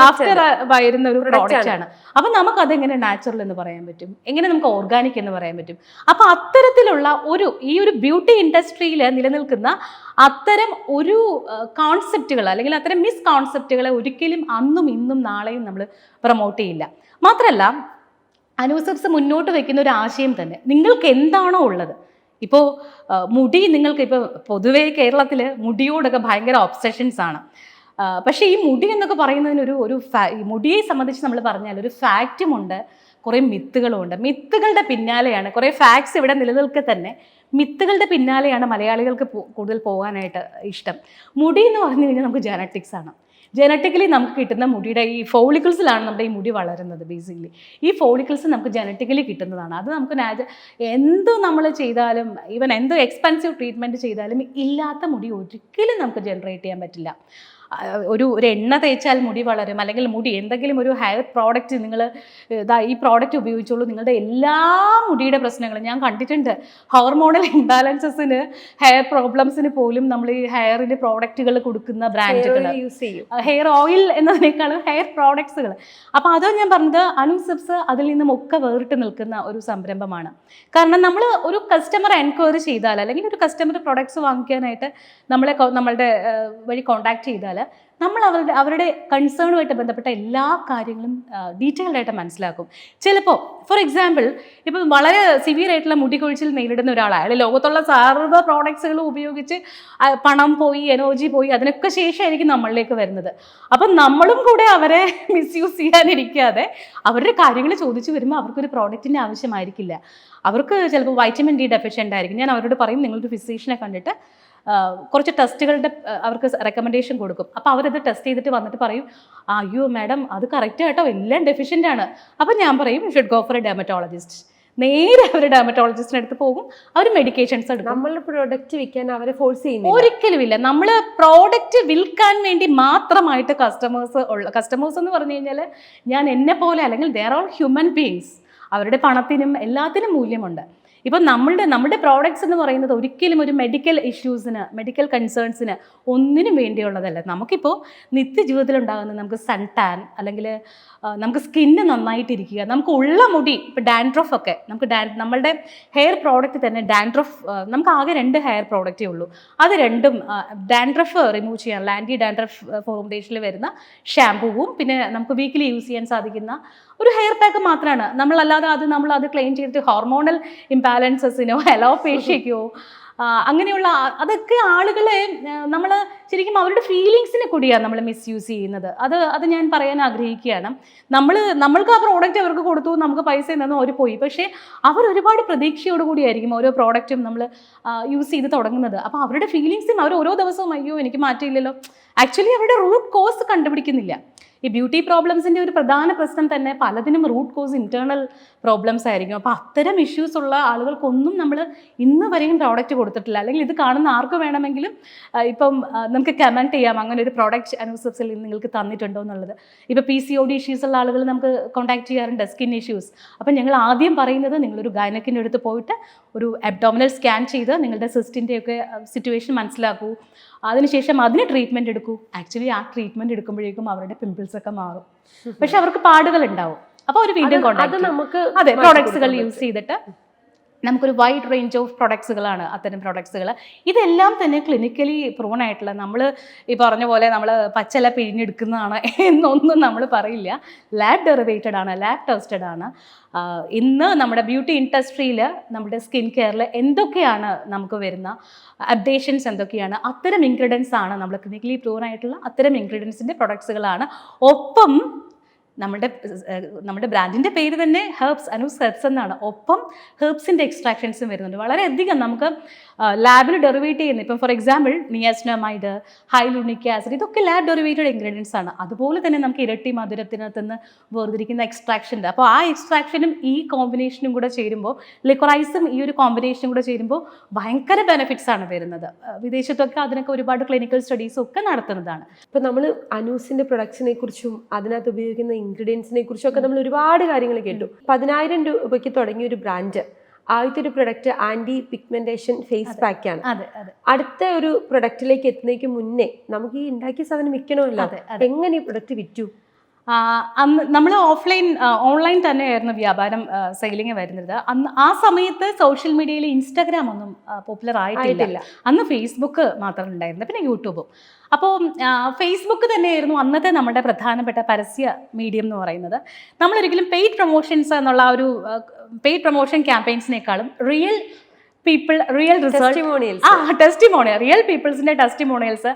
ആഫ്റ്റർ വരുന്ന ഒരു പ്രോഡക്റ്റ് ആണ്. അപ്പൊ നമുക്ക് അതെങ്ങനെ നാച്ചുറൽ എന്ന് പറയാൻ പറ്റും? എങ്ങനെ നമുക്ക് ഓർഗാനിക് എന്ന് പറയാൻ പറ്റും? അപ്പൊ അത്തരത്തിലുള്ള ഒരു ഈ ഒരു ബ്യൂട്ടി ഇൻഡസ്ട്രിയിൽ നിലനിൽക്കുന്ന അത്തരം ഒരു കോൺസെപ്റ്റുകൾ അല്ലെങ്കിൽ അത്തരം മിസ് കോൺസെപ്റ്റുകളെ ഒരിക്കലും അന്നും ഇന്നും നാളെയും നമ്മൾ പ്രൊമോട്ട് ചെയ്യില്ല. മാത്രമല്ല അനുസരിച്ച് മുന്നോട്ട് വെക്കുന്ന ഒരു ആശയം തന്നെ. നിങ്ങൾക്ക് എന്താണോ ഉള്ളത്? ഇപ്പോൾ മുടി നിങ്ങൾക്ക് ഇപ്പോൾ പൊതുവേ കേരളത്തിൽ മുടിയോടൊക്കെ ഭയങ്കര ഒബ്സഷൻസ് ആണ്. പക്ഷേ ഈ മുടി എന്നൊക്കെ പറയുന്നതിനൊരു ഒരു മുടിയെ സംബന്ധിച്ച് നമ്മൾ പറഞ്ഞാൽ ഒരു ഫാക്റ്റുമുണ്ട് കുറേ മിത്തുകളുമുണ്ട് മിത്തുകളുടെ പിന്നാലെയാണ് കുറേ ഫാക്ട്സ് ഇവിടെ നിലനിൽക്കെ തന്നെ മിത്തുകളുടെ പിന്നാലെയാണ് മലയാളികൾക്ക് കൂടുതൽ പോകാനായിട്ട് ഇഷ്ടം. മുടി എന്ന് പറഞ്ഞു കഴിഞ്ഞാൽ നമുക്ക് ജനറ്റിക്സ് ആണ്. ജനറ്റിക്കലി നമുക്ക് കിട്ടുന്ന മുടിയുടെ ഈ ഫോളിക്കിൾസിലാണ് നമ്മുടെ ഈ മുടി വളരുന്നത് ബേസിക്കലി ഈ ഫോളിക്കിൾസ് നമുക്ക് ജനറ്റിക്കലി കിട്ടുന്നതാണ്. അത് നമുക്ക് നാച എന്ത് നമ്മൾ ചെയ്താലും ഈവൻ എന്ത് എക്സ്പെൻസീവ് ട്രീറ്റ്മെന്റ് ചെയ്താലും ഇല്ലാത്ത മുടി ഒരിക്കലും നമുക്ക് ജനറേറ്റ് ചെയ്യാൻ പറ്റില്ല. ഒരു ഒരു എണ്ണ തേച്ചാൽ മുടി വളരും അല്ലെങ്കിൽ മുടി എന്തെങ്കിലും ഒരു ഹെയർ പ്രോഡക്റ്റ് നിങ്ങൾ ഇതാ ഈ പ്രോഡക്റ്റ് ഉപയോഗിച്ചോളൂ. നിങ്ങളുടെ എല്ലാ മുടിയുടെ പ്രശ്നങ്ങളും ഞാൻ കണ്ടിട്ടുണ്ട്. ഹോർമോണൽ ഇംബാലൻസസിന് ഹെയർ പ്രോബ്ലംസിന് പോലും നമ്മൾ ഈ ഹെയറിന്റെ പ്രോഡക്റ്റുകൾ കൊടുക്കുന്ന ബ്രാൻഡുകൾ യൂസ് ചെയ്യും. ഹെയർ ഓയിൽ എന്നതിനേക്കാളും ഹെയർ പ്രോഡക്ട്സുകൾ അപ്പോൾ അതോ ഞാൻ പറഞ്ഞത് അനുസെപ്സ് അതിൽ നിന്നും ഒക്കെ വേറിട്ട് നിൽക്കുന്ന ഒരു സംരംഭമാണ്. കാരണം നമ്മൾ ഒരു കസ്റ്റമർ എൻക്വയറി ചെയ്താൽ അല്ലെങ്കിൽ ഒരു കസ്റ്റമർ പ്രൊഡക്ട്സ് വാങ്ങിക്കാനായിട്ട് നമ്മളെ നമ്മളുടെ വഴി കോൺടാക്ട് ചെയ്താൽ നമ്മൾ അവരുടെ അവരുടെ കൺസേണുമായിട്ട് ബന്ധപ്പെട്ട എല്ലാ കാര്യങ്ങളും ഡീറ്റെയിൽഡ് ആയിട്ട് മനസ്സിലാക്കും. ചിലപ്പോൾ ഫോർ എക്സാമ്പിൾ ഇപ്പം വളരെ സിവിയർ ആയിട്ടുള്ള മുടികൊഴിച്ചിൽ നേരിടുന്ന ഒരാൾ അയാൾ ലോകത്തുള്ള സർവ പ്രോഡക്ട്സുകളും ഉപയോഗിച്ച് പണം പോയി എനർജി പോയി അതിനൊക്കെ ശേഷമായിരിക്കും നമ്മളിലേക്ക് വരുന്നത്. അപ്പം നമ്മളും കൂടെ അവരെ മിസ്യൂസ് ചെയ്യാനിരിക്കാതെ അവരുടെ കാര്യങ്ങൾ ചോദിച്ചു വരുമ്പോൾ അവർക്കൊരു പ്രോഡക്റ്റിന്റെ ആവശ്യമായിരിക്കില്ല. അവർക്ക് ചിലപ്പോൾ വൈറ്റമിൻ ഡി ഡെഫിഷ്യന്റ് ആയിരിക്കും. ഞാൻ അവരോട് പറയും നിങ്ങളൊരു ഫിസിഷ്യനെ കണ്ടിട്ട് കുറച്ച് ടെസ്റ്റുകളുടെ അവർക്ക് റെക്കമെൻഡേഷൻ കൊടുക്കും. അപ്പോൾ അവരത് ടെസ്റ്റ് ചെയ്തിട്ട് വന്നിട്ട് പറയും "ആ, അയ്യോ മാഡം അത് കറക്റ്റ് കേട്ടോ എല്ലാം ഡെഫിഷ്യന്റ് ആണ്. അപ്പം ഞാൻ പറയും should go for a dermatologist നേരെ അവർ ഡെമറ്റോളജിസ്റ്റിന് അടുത്ത് പോകും അവർ മെഡിക്കേഷൻസ് എടുക്കും. നമ്മളുടെ പ്രോഡക്റ്റ് വിൽക്കാൻ അവരെ ഫോഴ്സ് ചെയ്യുന്നു ഒരിക്കലുമില്ല നമ്മൾ പ്രോഡക്റ്റ് വിൽക്കാൻ വേണ്ടി മാത്രമായിട്ട് കസ്റ്റമേഴ്സ് ഉള്ള കസ്റ്റമേഴ്സ് എന്ന് പറഞ്ഞു കഴിഞ്ഞാൽ ഞാൻ എന്നെ പോലെ അല്ലെങ്കിൽ ദർ ആർ ഹ്യൂമൻ ബീങ്സ് അവരുടെ പണത്തിനും എല്ലാത്തിനും മൂല്യമുണ്ട്. ഇപ്പം നമ്മളുടെ നമ്മുടെ പ്രോഡക്ട്സ് എന്ന് പറയുന്നത് ഒരിക്കലും ഒരു മെഡിക്കൽ ഇഷ്യൂസിന് മെഡിക്കൽ കൺസേൺസിന് ഒന്നിനും വേണ്ടിയുള്ളതല്ല. നമുക്കിപ്പോൾ നിത്യജീവിതത്തിൽ ഉണ്ടാകുന്ന നമുക്ക് സൺ ടാൻ അല്ലെങ്കിൽ നമുക്ക് സ്കിന്ന് നന്നായിട്ടിരിക്കുക നമുക്ക് ഉള്ള മുടി ഇപ്പോൾ ഡാൻഡ്രഫ് ഒക്കെ നമുക്ക് ഡാൻ നമ്മളുടെ ഹെയർ പ്രോഡക്റ്റ് തന്നെ ഡാൻഡ്രഫ് നമുക്ക് ആകെ രണ്ട് ഹെയർ പ്രോഡക്റ്റേ ഉള്ളൂ. അത് രണ്ടും ഡാൻഡ്രഫ് റിമൂവ് ചെയ്യാൻ ആന്റി ഡാൻഡ്രഫ് ഫോർമുലേഷനിൽ വരുന്ന ഷാമ്പൂവും പിന്നെ നമുക്ക് വീക്കിലി യൂസ് ചെയ്യാൻ സാധിക്കുന്ന ഒരു ഹെയർ പാക്ക് മാത്രമാണ് നമ്മളല്ലാതെ അത് നമ്മൾ അത് ക്ലെയിം ചെയ്തിട്ട് ഹോർമോണൽ ഇംബാലൻസസിനോ അലോപേഷ്യയ്ക്കോ അങ്ങനെയുള്ള അതൊക്കെ ആളുകളെ നമ്മൾ ശരിക്കും അവരുടെ ഫീലിങ്സിനെ കൂടിയാണ് നമ്മൾ മിസ്യൂസ് ചെയ്യുന്നത്. അത് അത് ഞാൻ പറയാൻ ആഗ്രഹിക്കുകയാണ്. നമ്മൾ നമ്മൾക്ക് ആ പ്രോഡക്റ്റ് അവർക്ക് കൊടുത്തു നമുക്ക് പൈസ തന്നു അവർ പോയി. പക്ഷേ അവർ ഒരുപാട് പ്രതീക്ഷയോട് കൂടിയായിരിക്കും ഓരോ പ്രോഡക്റ്റും നമ്മൾ യൂസ് ചെയ്ത് തുടങ്ങുന്നത്. അപ്പോൾ അവരുടെ ഫീലിങ്സും അവർ ഓരോ ദിവസവും അയ്യോ എനിക്ക് മാറ്റിയില്ലല്ലോ. ആക്ച്വലി അവരുടെ റൂട്ട് കോസ് കണ്ടുപിടിക്കുന്നില്ല. ഈ ബ്യൂട്ടി പ്രോബ്ലംസിന്റെ ഒരു പ്രധാന പ്രശ്നം തന്നെ പലതിനും റൂട്ട് കോസ് ഇന്റേർണൽ പ്രോബ്ലംസ് ആയിരിക്കും. അപ്പോൾ അത്തരം ഇഷ്യൂസ് ഉള്ള ആളുകൾക്കൊന്നും നമ്മൾ ഇന്ന് വരെയും പ്രോഡക്റ്റ് കൊടുത്തിട്ടില്ല. അല്ലെങ്കിൽ ഇത് കാണുന്ന ആർക്ക് വേണമെങ്കിലും ഇപ്പം നമുക്ക് കമന്റ് ചെയ്യാം. അങ്ങനെ ഒരു പ്രോഡക്റ്റ് അനുസരിച്ച് നിങ്ങൾക്ക് തന്നിട്ടുണ്ടോ എന്നുള്ളത്. ഇപ്പോൾ P C O D issues ഉള്ള ആളുകൾ നമുക്ക് കോൺടാക്ട് ചെയ്യാറുണ്ട് സ്കിൻ ഇഷ്യൂസ് അപ്പം ഞങ്ങൾ ആദ്യം പറയുന്നത് നിങ്ങളൊരു ഗൈനക്കിന്റെ അടുത്ത് പോയിട്ട് ഒരു അബ്ഡോമിനൽ സ്കാൻ ചെയ്ത് നിങ്ങളുടെ സിസ്റ്റിന്റെയൊക്കെ സിറ്റുവേഷൻ മനസ്സിലാക്കൂ. അതിനുശേഷം അതിന് ട്രീറ്റ്മെന്റ് എടുക്കൂ. ആക്ച്വലി ആ ട്രീറ്റ്മെന്റ് എടുക്കുമ്പോഴേക്കും അവരുടെ പിമ്പിൾസ് ഒക്കെ മാറും. പക്ഷെ അവർക്ക് പാടുകൾ ഉണ്ടാവും അപ്പോൾ അവർ വീണ്ടും അത് നമുക്ക് അതെ പ്രോഡക്ട്സുകൾ യൂസ് ചെയ്തിട്ട് നമുക്കൊരു വൈഡ് റേഞ്ച് ഓഫ് പ്രൊഡക്ട്സുകളാണ് അത്തരം പ്രൊഡക്ട്സുകൾ ഇതെല്ലാം തന്നെ ക്ലിനിക്കലി പ്രൂൺ ആയിട്ടുള്ള നമ്മൾ ഈ പറഞ്ഞ പോലെ നമ്മൾ പച്ചല പിഴിഞ്ഞെടുക്കുന്നതാണ് എന്നൊന്നും നമ്മൾ പറയില്ല. ലാബ് ഡെറിവേറ്റഡ് ആണ് ലാബ് ടെസ്റ്റഡ് ആണ്. ഇന്ന് നമ്മുടെ ബ്യൂട്ടി ഇൻഡസ്ട്രിയിൽ നമ്മുടെ സ്കിൻ കെയറിൽ എന്തൊക്കെയാണ് നമുക്ക് വരുന്ന അപ്ഡേഷൻസ് എന്തൊക്കെയാണ്? അത്തരം ഇൻഗ്രീഡിയൻസ് ആണ് നമ്മൾ ക്ലിനിക്കലി പ്രൂൺ ആയിട്ടുള്ള അത്തരം ഇൻഗ്രീഡിയൻസിന്റെ പ്രൊഡക്ട്സുകളാണ് ഒപ്പം നമ്മുടെ നമ്മുടെ ബ്രാൻഡിന്റെ പേര് തന്നെ ഹെർബ്സ് അനൂസ് ഹെർബ്സ് എന്നാണ്. ഒപ്പം ഹെർബ്സിന്റെ എക്സ്ട്രാക്ഷൻസും വരുന്നുണ്ട്. വളരെയധികം നമുക്ക് ലാബിൽ ഡെറിവേറ്റ് ചെയ്യുന്ന ഇപ്പം for example niacinamide hyaluronic acid ഇതൊക്കെ ലാബ് ഡെറിവേറ്റഡ് ഇൻഗ്രീഡിയൻസ് ആണ്. അതുപോലെ തന്നെ നമുക്ക് ഇരട്ടി മധുരത്തിനകത്ത് നിന്ന് വേർതിരിക്കുന്ന എക്സ്ട്രാക്ഷൻ അപ്പോൾ ആ എക്സ്ട്രാക്ഷനും ഈ കോമ്പിനേഷനും കൂടെ ചേരുമ്പോൾ ലിക്വറൈസും ഈ ഒരു കോമ്പിനേഷനും കൂടെ ചേരുമ്പോൾ ഭയങ്കര ബെനിഫിറ്റ്സ് ആണ് വരുന്നത്. വിദേശത്തൊക്കെ അതിനൊക്കെ ഒരുപാട് ക്ലിനിക്കൽ സ്റ്റഡീസും ഒക്കെ നടത്തുന്നതാണ്. ഇപ്പം നമ്മൾ അനൂസിന്റെ പ്രൊഡക്ട്സിനെ കുറിച്ചും അതിനകത്ത് ഉപയോഗിക്കുന്ന ഇൻഗ്രീഡിയൻസിനെ കുറിച്ചും ഒക്കെ നമ്മൾ ഒരുപാട് കാര്യങ്ങൾ കേട്ടു. പതിനായിരം രൂപയ്ക്ക് തുടങ്ങിയ ഒരു ബ്രാൻഡ് ആദ്യത്തെ ഒരു product anti pigmentation face pack ആണ്. അതെ അതെ. അടുത്ത ഒരു പ്രൊഡക്റ്റിലേക്ക് എത്തുന്നതിന് മുന്നേ നമുക്ക് ഈ ഉണ്ടാക്കിയ സാധനം വിൽക്കണമല്ലോ. എങ്ങനെ ഈ പ്രൊഡക്റ്റ് വിറ്റു? അന്ന് നമ്മൾ ഓഫ്ലൈൻ ഓൺലൈൻ തന്നെയായിരുന്നു വ്യാപാരം സെയിലിംഗ് വരുന്നത്. അന്ന് ആ സമയത്ത് സോഷ്യൽ മീഡിയയിൽ ഇൻസ്റ്റാഗ്രാം ഒന്നും പോപ്പുലർ ആയിട്ടില്ല. അന്ന് ഫേസ്ബുക്ക് മാത്രം ഉണ്ടായിരുന്നു പിന്നെ യൂട്യൂബും അപ്പോൾ ഫേസ്ബുക്ക് തന്നെയായിരുന്നു അന്നത്തെ നമ്മുടെ പ്രധാനപ്പെട്ട പരസ്യ മീഡിയം എന്ന് പറയുന്നത്. നമ്മളൊരിക്കലും പെയ്ഡ് പ്രൊമോഷൻസ് എന്നുള്ള ഒരു paid promotion ക്യാമ്പയിൻസിനേക്കാളും real people real research testimonials ആ ടെസ്റ്റിമോണിയൽ റിയൽ പീപ്പിൾസിന്റെ ടെസ്റ്റിമോണിയൽസ്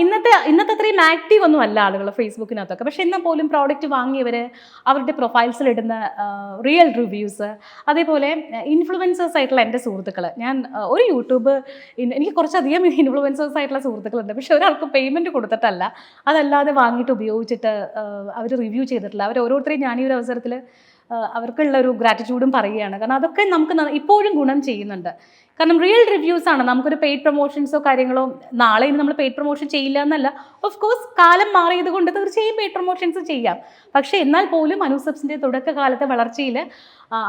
ഇന്നത്തെ ഇന്നത്തെ അത്രയും ആക്റ്റീവ് ഒന്നും അല്ല ആളുകൾ ഫേസ്ബുക്കിനകത്തൊക്കെ പക്ഷെ എന്നാൽ പോലും പ്രോഡക്റ്റ് വാങ്ങിയവർ അവരുടെ പ്രൊഫൈൽസിൽ ഇടുന്ന റിയൽ റിവ്യൂസ് അതേപോലെ ഇൻഫ്ലുവൻസേഴ്സ് ആയിട്ടുള്ള എന്റെ സുഹൃത്തുക്കൾ ഞാൻ ഒരു യൂട്യൂബ് എനിക്ക് കുറച്ചധികം ഇൻഫ്ലുവൻസേഴ്സ് ആയിട്ടുള്ള സുഹൃത്തുക്കളുണ്ട്. പക്ഷെ ഒരാൾക്ക് പേയ്മെന്റ് കൊടുത്തിട്ടല്ല. അതല്ലാതെ വാങ്ങിയിട്ട് ഉപയോഗിച്ചിട്ട് അവർ റിവ്യൂ ചെയ്തിട്ടില്ല. അവർ ഓരോരുത്തരെയും ഞാൻ ഈ ഒരു അവസരത്തിൽ അവർക്കുള്ള ഒരു ഗ്രാറ്റിറ്റ്യൂഡും പറയുകയാണ്. കാരണം അതൊക്കെ നമുക്ക് ഇപ്പോഴും ഗുണം ചെയ്യുന്നുണ്ട്. കാരണം റിയൽ റിവ്യൂസ് ആണ്. നമുക്കൊരു പെയ്ഡ് പ്രൊമോഷൻസോ കാര്യങ്ങളോ നാളെ ഇനി നമ്മൾ പെയ്ഡ് പ്രൊമോഷൻ ചെയ്യില്ല എന്നല്ല. ഓഫ് കോഴ്സ് കാലം മാറിയത് കൊണ്ട് തീർച്ചയായും പെയ്ഡ് പ്രൊമോഷൻസ് ചെയ്യാം. പക്ഷേ എന്നാൽ പോലും അനുസബ്സിന്റെ തുടക്കകാലത്തെ വളർച്ചയിൽ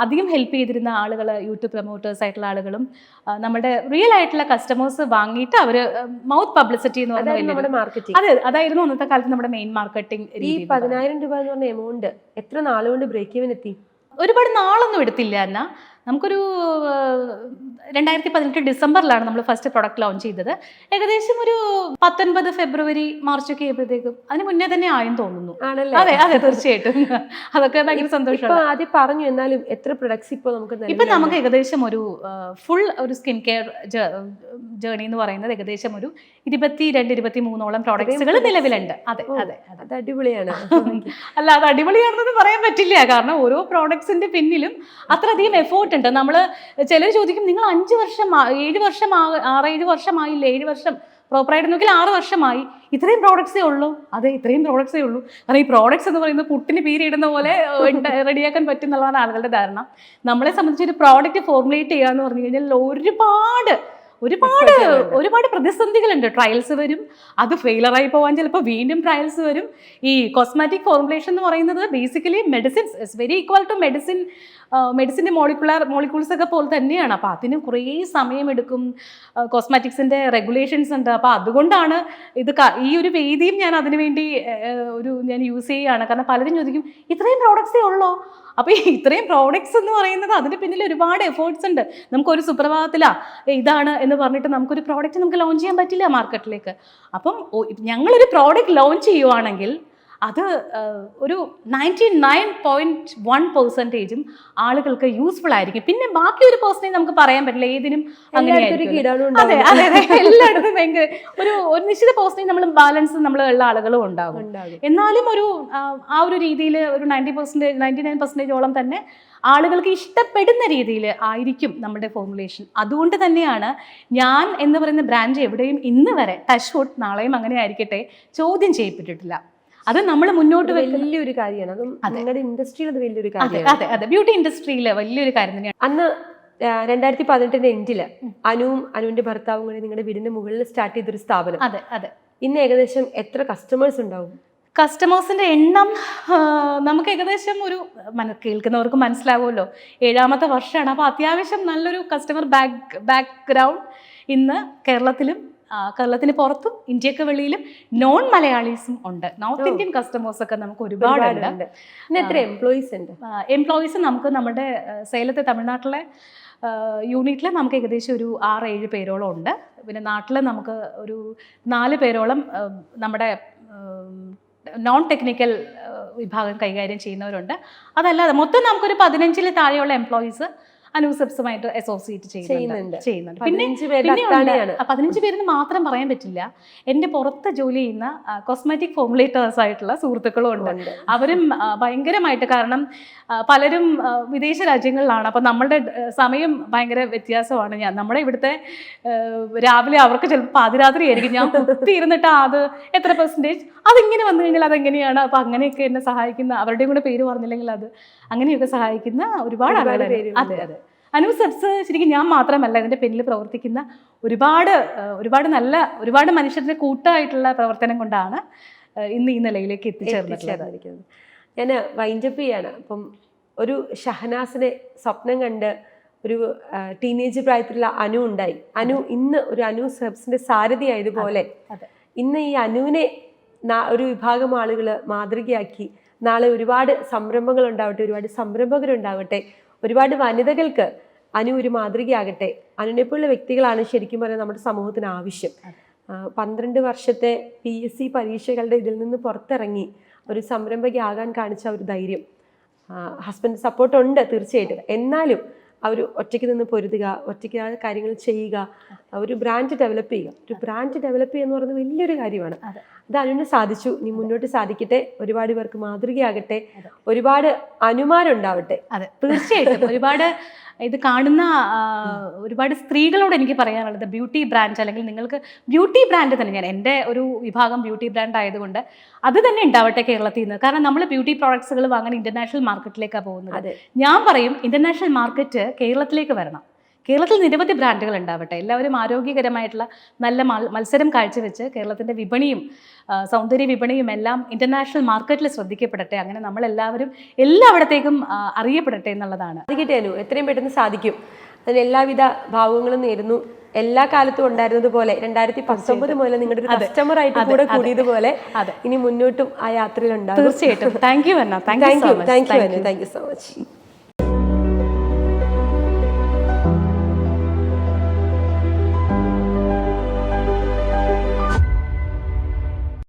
അധികം ഹെൽപ്പ് ചെയ്തിരുന്ന ആളുകൾ യൂട്യൂബ് പ്രൊമോട്ടേഴ്സ് ആയിട്ടുള്ള ആളുകളും നമ്മുടെ റിയൽ ആയിട്ടുള്ള കസ്റ്റമേഴ്സ് വാങ്ങിയിട്ട് അവർ മൗത്ത് പബ്ലിസിറ്റി എന്ന് പറഞ്ഞാൽ അതെ അതായിരുന്നു അന്നത്തെ കാലത്ത് നമ്മുടെ മെയിൻ മാർക്കറ്റിംഗ് ഈ പതിനായിരം രൂപ എന്ന് പറഞ്ഞ എമൗണ്ട് എത്ര നാളുകൊണ്ട് ബ്രേക്ക് ഇവൻ എത്തി? ഒരുപാട് നാളൊന്നും എടുത്തില്ല എന്നാ നമുക്കൊരു രണ്ടായിരത്തി പതിനെട്ട് ഡിസംബറിലാണ് നമ്മൾ ഫസ്റ്റ് പ്രൊഡക്റ്റ് ലോഞ്ച് ചെയ്തത്. ഏകദേശം ഒരു പത്തൊൻപത് ഫെബ്രുവരി മാർച്ച് ഒക്കെ ആയപ്പോഴത്തേക്കും അതിന് മുന്നേ തന്നെ ആയെന്ന് തോന്നുന്നു. അതെ അതെ തീർച്ചയായിട്ടും. അതൊക്കെ ഭയങ്കര ഇപ്പൊ സന്തോഷമാണ്. ആദ്യം പറഞ്ഞു എന്നാലും എത്ര പ്രൊഡക്ട്സ് ഇപ്പൊ നമുക്ക് ഇപ്പം നമുക്ക് ഏകദേശം ഒരു ഫുൾ ഒരു സ്കിൻ കെയർ ജേണി എന്ന് പറയുന്നത് ഏകദേശം ഒരു ഇരുപത്തി രണ്ട് ഇരുപത്തി മൂന്നോളം പ്രോഡക്ട്സുകൾ നിലവിലുണ്ട്. അതെ അതെ അതെ. അത് അടിപൊളിയാണ്. അല്ല അത് അടിപൊളിയാണെന്ന് പറയാൻ പറ്റില്ല. കാരണം ഓരോ പ്രോഡക്ട്സിന്റെ പിന്നിലും അത്രയധികം എഫേർട്ട് ഉണ്ട് നമ്മൾ ചിലർ ചോദിക്കും നിങ്ങൾ അഞ്ച് വർഷം ഏഴ് വർഷം ആറേഴ് വർഷമായില്ല? ഏഴ് വർഷം പ്രോപ്പറായിട്ട് നോക്കിയാൽ ആറ് വർഷമായി. ഇത്രയും പ്രോഡക്ട്സേ ഉള്ളൂ. അതെ ഇത്രയും പ്രോഡക്ട്സേ ഉള്ളൂ. കാരണം ഈ പ്രോഡക്ട്സ് എന്ന് പറയുന്നത് പുട്ടിന് പീരിയിടുന്ന പോലെ റെഡിയാക്കാൻ പറ്റും എന്നുള്ളതാണ് ആളുകളുടെ ധാരണ. നമ്മളെ സംബന്ധിച്ച് ഒരു പ്രോഡക്റ്റ് ഫോർമുലേറ്റ് ചെയ്യുക എന്ന് പറഞ്ഞു കഴിഞ്ഞാൽ ഒരുപാട് ഒരുപാട് ഒരുപാട് പ്രതിസന്ധികളുണ്ട്. ട്രയൽസ് വരും അത് ഫെയിലറായി പോകാൻ ചിലപ്പോൾ വീണ്ടും ട്രയൽസ് വരും. ഈ കോസ്മാറ്റിക് ഫോർമുലേഷൻ എന്ന് പറയുന്നത് basically medicines it's very equal to medicine മെഡിസിന്റെ molecular molecules ഒക്കെ പോലെ തന്നെയാണ്. അപ്പോൾ അതിന് കുറേ സമയമെടുക്കും കോസ്മാറ്റിക്സിന്റെ റെഗുലേഷൻസ് ഉണ്ട്. അപ്പോൾ അതുകൊണ്ടാണ് ഇത് ഈ ഒരു വേദിയും ഞാൻ അതിനുവേണ്ടി ഒരു ഞാൻ യൂസ് ചെയ്യുകയാണ് കാരണം പലരും ചോദിക്കും ഇത്രയും പ്രോഡക്ട്സേ ഉള്ളോ? അപ്പോൾ ഈ ഇത്രയും പ്രോഡക്ട്സ് എന്ന് പറയുന്നത് അതിന് പിന്നിൽ ഒരുപാട് എഫേർട്സ് ഉണ്ട്. നമുക്കൊരു സുപ്രഭാതത്തിലാ ഇതാണ് എന്ന് പറഞ്ഞിട്ട് നമുക്കൊരു പ്രോഡക്റ്റ് നമുക്ക് ലോഞ്ച് ചെയ്യാൻ പറ്റില്ല മാർക്കറ്റിലേക്ക് അപ്പം ഞങ്ങളൊരു പ്രോഡക്റ്റ് ലോഞ്ച് ചെയ്യുവാണെങ്കിൽ അത് ഒരു നയന്റി നയൻ പോയിന്റ് വൺ പെർസെന്റേജും ആളുകൾക്ക് യൂസ്ഫുൾ ആയിരിക്കും. പിന്നെ ബാക്കി ഒരു പേഴ്സണേജ് നമുക്ക് പറയാൻ പറ്റില്ല. ഏതിനും അങ്ങനെ അതെ അതെ എല്ലായിടത്തും ഭയങ്കര ഒരു ഒരു നിശ്ചിത പേഴ്സണേജ് നമ്മൾ ബാലൻസ് നമ്മൾ ഉള്ള ആളുകളും ഉണ്ടാകും. എന്നാലും ഒരു ആ, ഒരു രീതിയിൽ ഒരു നയന്റി പെർസെന്റേജ് നയന്റി നയൻ പെർസെന്റേജോളം തന്നെ ആളുകൾക്ക് ഇഷ്ടപ്പെടുന്ന രീതിയിൽ ആയിരിക്കും നമ്മുടെ ഫോർമുലേഷൻ അതുകൊണ്ട് തന്നെയാണ് ഞാൻ എന്ന് പറയുന്ന ബ്രാൻഡ് എവിടെയും ഇന്ന് വരെ ടച്ച് വുഡ് നാളെയും അങ്ങനെ ആയിരിക്കട്ടെ ചോദ്യം ചെയ്യപ്പെട്ടിട്ടില്ല. അത് നമ്മൾ മുന്നോട്ട് വലിയൊരു കാര്യമാണ്. അതും നിങ്ങളുടെ ഇൻഡസ്ട്രിയിൽ അത് വലിയൊരു കാര്യമാണ്. അതെ അതെ. ബ്യൂട്ടി ഇൻഡസ്ട്രിയിൽ വലിയൊരു കാര്യം തന്നെയാണ്. അന്ന് രണ്ടായിരത്തി പതിനെട്ടിന്റെ എൻഡിൽ അനുവും അനുവിന്റെ ഭർത്താവും കൂടി നിങ്ങളുടെ വീടിന്റെ മുകളിൽ സ്റ്റാർട്ട് ചെയ്തൊരു സ്ഥാപനം. അതെ അതെ. ഇന്ന് ഏകദേശം എത്ര കസ്റ്റമേഴ്സ് ഉണ്ടാവും? കസ്റ്റമേഴ്സിന്റെ എണ്ണം നമുക്ക് ഏകദേശം ഒരു മന കേൾക്കുന്നവർക്ക് മനസ്സിലാവുമല്ലോ. ഏഴാമത്തെ വർഷമാണ്. അപ്പോൾ അത്യാവശ്യം നല്ലൊരു കസ്റ്റമർ ബാക്ക് ബാക്ക്ഗ്രൗണ്ട് ഇന്ന് കേരളത്തിലും കേരളത്തിന് പുറത്തും ഇന്ത്യയ്ക്ക് വെളിയിലും നോൺ മലയാളീസും ഉണ്ട്. നോർത്ത് ഇന്ത്യൻ കസ്റ്റമേഴ്സ് ഒക്കെ നമുക്ക് ഒരുപാടുണ്ട്. എത്ര എംപ്ലോയീസ് ഉണ്ട്? എംപ്ലോയീസ് നമുക്ക് നമ്മുടെ സേലത്തെ തമിഴ്നാട്ടിലെ യൂണിറ്റിൽ നമുക്ക് ഏകദേശം ഒരു ആറ് ഏഴ് പേരോളം ഉണ്ട്. പിന്നെ നാട്ടിൽ നമുക്ക് ഒരു നാല് പേരോളം നമ്മുടെ നോൺ ടെക്നിക്കൽ വിഭാഗം കൈകാര്യം ചെയ്യുന്നവരുണ്ട്. അതല്ലാതെ മൊത്തം നമുക്കൊരു പതിനഞ്ചിൽ താഴെയുള്ള എംപ്ലോയീസ് അനൂസെപ്സുമായിട്ട് അസോസിയേറ്റ് ചെയ്യുന്നുണ്ട്. ചെയ്യുന്നുണ്ട്. പിന്നെ പതിനഞ്ച് പേരെന്ന് മാത്രം പറയാൻ പറ്റില്ല. എന്റെ പുറത്ത് ജോലി ചെയ്യുന്ന കോസ്മെറ്റിക് ഫോമുലേറ്റേഴ്സ് ആയിട്ടുള്ള സുഹൃത്തുക്കളും ഉണ്ട്. അവരും ഭയങ്കരമായിട്ട് കാരണം പലരും വിദേശ രാജ്യങ്ങളിലാണ്. അപ്പം നമ്മളുടെ സമയം ഭയങ്കര വ്യത്യാസമാണ്. ഞാൻ നമ്മുടെ ഇവിടുത്തെ രാവിലെ അവർക്ക് ചിലപ്പോൾ പാതിരാത്രി ആയിരിക്കും. ഞാൻ കുത്തിയിരുന്നിട്ട് അത് എത്ര പെർസെന്റേജ് അതിങ്ങനെ വന്നു കഴിഞ്ഞാൽ അതെങ്ങനെയാണ്? അപ്പം അങ്ങനെയൊക്കെ എന്നെ സഹായിക്കുന്ന അവരുടെയും കൂടെ പേര് പറഞ്ഞില്ലെങ്കിൽ അത് അങ്ങനെയൊക്കെ സഹായിക്കുന്ന ഒരുപാട് ഒരുപാട് ആളുകൾ അതെ അതെ. അനു സബ്സ് ശരിക്കും ഞാൻ മാത്രമല്ല ഇതിന്റെ പിന്നിൽ പ്രവർത്തിക്കുന്ന ഒരുപാട് ഒരുപാട് നല്ല ഒരുപാട് മനുഷ്യരുടെ കൂട്ടായിട്ടുള്ള പ്രവർത്തനം കൊണ്ടാണ് ഇന്ന് ഈ നിലയിലേക്ക് എത്തിച്ചേർന്നിട്ടുള്ളത് ഞാൻ വൈൻഡപ്പ് ചെയ്യാണ്. അപ്പം ഒരു ഷഹനാസിനെ സ്വപ്നം കണ്ട് ഒരു ടീനേജ് പ്രായത്തിലുള്ള അനു ഉണ്ടായി. അനു ഇന്ന് ഒരു അനു സെബ്സിന്റെ സാരഥി ആയതുപോലെ ഇന്ന് ഈ അനുവിനെ ഒരു വിഭാഗം ആളുകൾ മാതൃകയാക്കി നാളെ ഒരുപാട് സംരംഭങ്ങൾ ഉണ്ടാവട്ടെ ഒരുപാട് സംരംഭകരുണ്ടാവട്ടെ ഒരുപാട് വനിതകൾക്ക് അനു ഒരു മാതൃകയാകട്ടെ. അനുനെപ്പുള്ള വ്യക്തികളാണ് ശരിക്കും പറഞ്ഞാൽ നമ്മുടെ സമൂഹത്തിന് ആവശ്യം. പന്ത്രണ്ട് വർഷത്തെ പി എസ് സി പരീക്ഷകളുടെ ഇതിൽ നിന്ന് പുറത്തിറങ്ങി ഒരു സംരംഭകയാകാൻ കാണിച്ച ഒരു ധൈര്യം ഹസ്ബൻഡ് സപ്പോർട്ട് ഉണ്ട് തീർച്ചയായിട്ടും. എന്നാലും അവർ ഒറ്റയ്ക്ക് നിന്ന് പൊരുതുക ഒറ്റയ്ക്ക് ആ കാര്യങ്ങൾ ചെയ്യുക ഒരു ബ്രാൻഡ് ഡെവലപ്പ് ചെയ്യുക. ഒരു ബ്രാൻഡ് ഡെവലപ്പ് ചെയ്യുക എന്ന് പറയുന്നത് വലിയൊരു കാര്യമാണ്. അതെ. അനുവിന് സാധിച്ചു. നീ മുന്നോട്ട് സാധിക്കട്ടെ. ഒരുപാട് പേർക്ക് മാതൃകയാകട്ടെ. ഒരുപാട് അനുമാരുണ്ടാവട്ടെ അതെ. തീർച്ചയായിട്ടും ഒരുപാട് ഇത് കാണുന്ന ഒരുപാട് സ്ത്രീകളോട് എനിക്ക് പറയാനുള്ളത് ബ്യൂട്ടി ബ്രാൻഡ് അല്ലെങ്കിൽ നിങ്ങൾക്ക് ബ്യൂട്ടി ബ്രാൻഡ് തന്നെ ഞാൻ എന്റെ ഒരു വിഭാഗം ബ്യൂട്ടി ബ്രാൻഡ് ആയതുകൊണ്ട് അത് തന്നെ ഉണ്ടാവട്ടെ കേരളത്തിൽ നിന്ന്. കാരണം നമ്മൾ ബ്യൂട്ടി പ്രോഡക്ട്സുകൾ വാങ്ങാൻ ഇന്റർനാഷണൽ മാർക്കറ്റിലേക്കാണ് പോകുന്നത്. ഞാൻ പറയും ഇന്റർനാഷണൽ മാർക്കറ്റ് കേരളത്തിലേക്ക് വരണം. കേരളത്തിൽ നിരവധി ബ്രാൻഡുകൾ ഉണ്ടാവട്ടെ. എല്ലാവരും ആരോഗ്യകരമായിട്ടുള്ള നല്ല മത്സരം കാഴ്ചവെച്ച് കേരളത്തിന്റെ വിപണിയും സൗന്ദര്യ വിപണിയും എല്ലാം ഇന്റർനാഷണൽ മാർക്കറ്റിൽ ശ്രദ്ധിക്കപ്പെടട്ടെ. അങ്ങനെ നമ്മളെല്ലാവരും എല്ലായിടത്തേക്കും അറിയപ്പെടട്ടെ എന്നുള്ളതാണ്. അത് കിട്ടിയാലോ എത്രയും പെട്ടെന്ന് സാധിക്കും. അതിൽ എല്ലാവിധ ഭാവങ്ങളും നേരുന്നു. എല്ലാ കാലത്തും ഉണ്ടായിരുന്നത് പോലെ രണ്ടായിരത്തി പത്തൊമ്പത് മുതൽ നിങ്ങളുടെ ഒരു കസ്റ്റമർ ആയിട്ട് കൂടെ കൂടിയതുപോലെ ഇനി മുന്നോട്ടും ആ യാത്രയിൽ ഉണ്ടാകും. തീർച്ചയായിട്ടും. Thank you thank you thank you thank you so much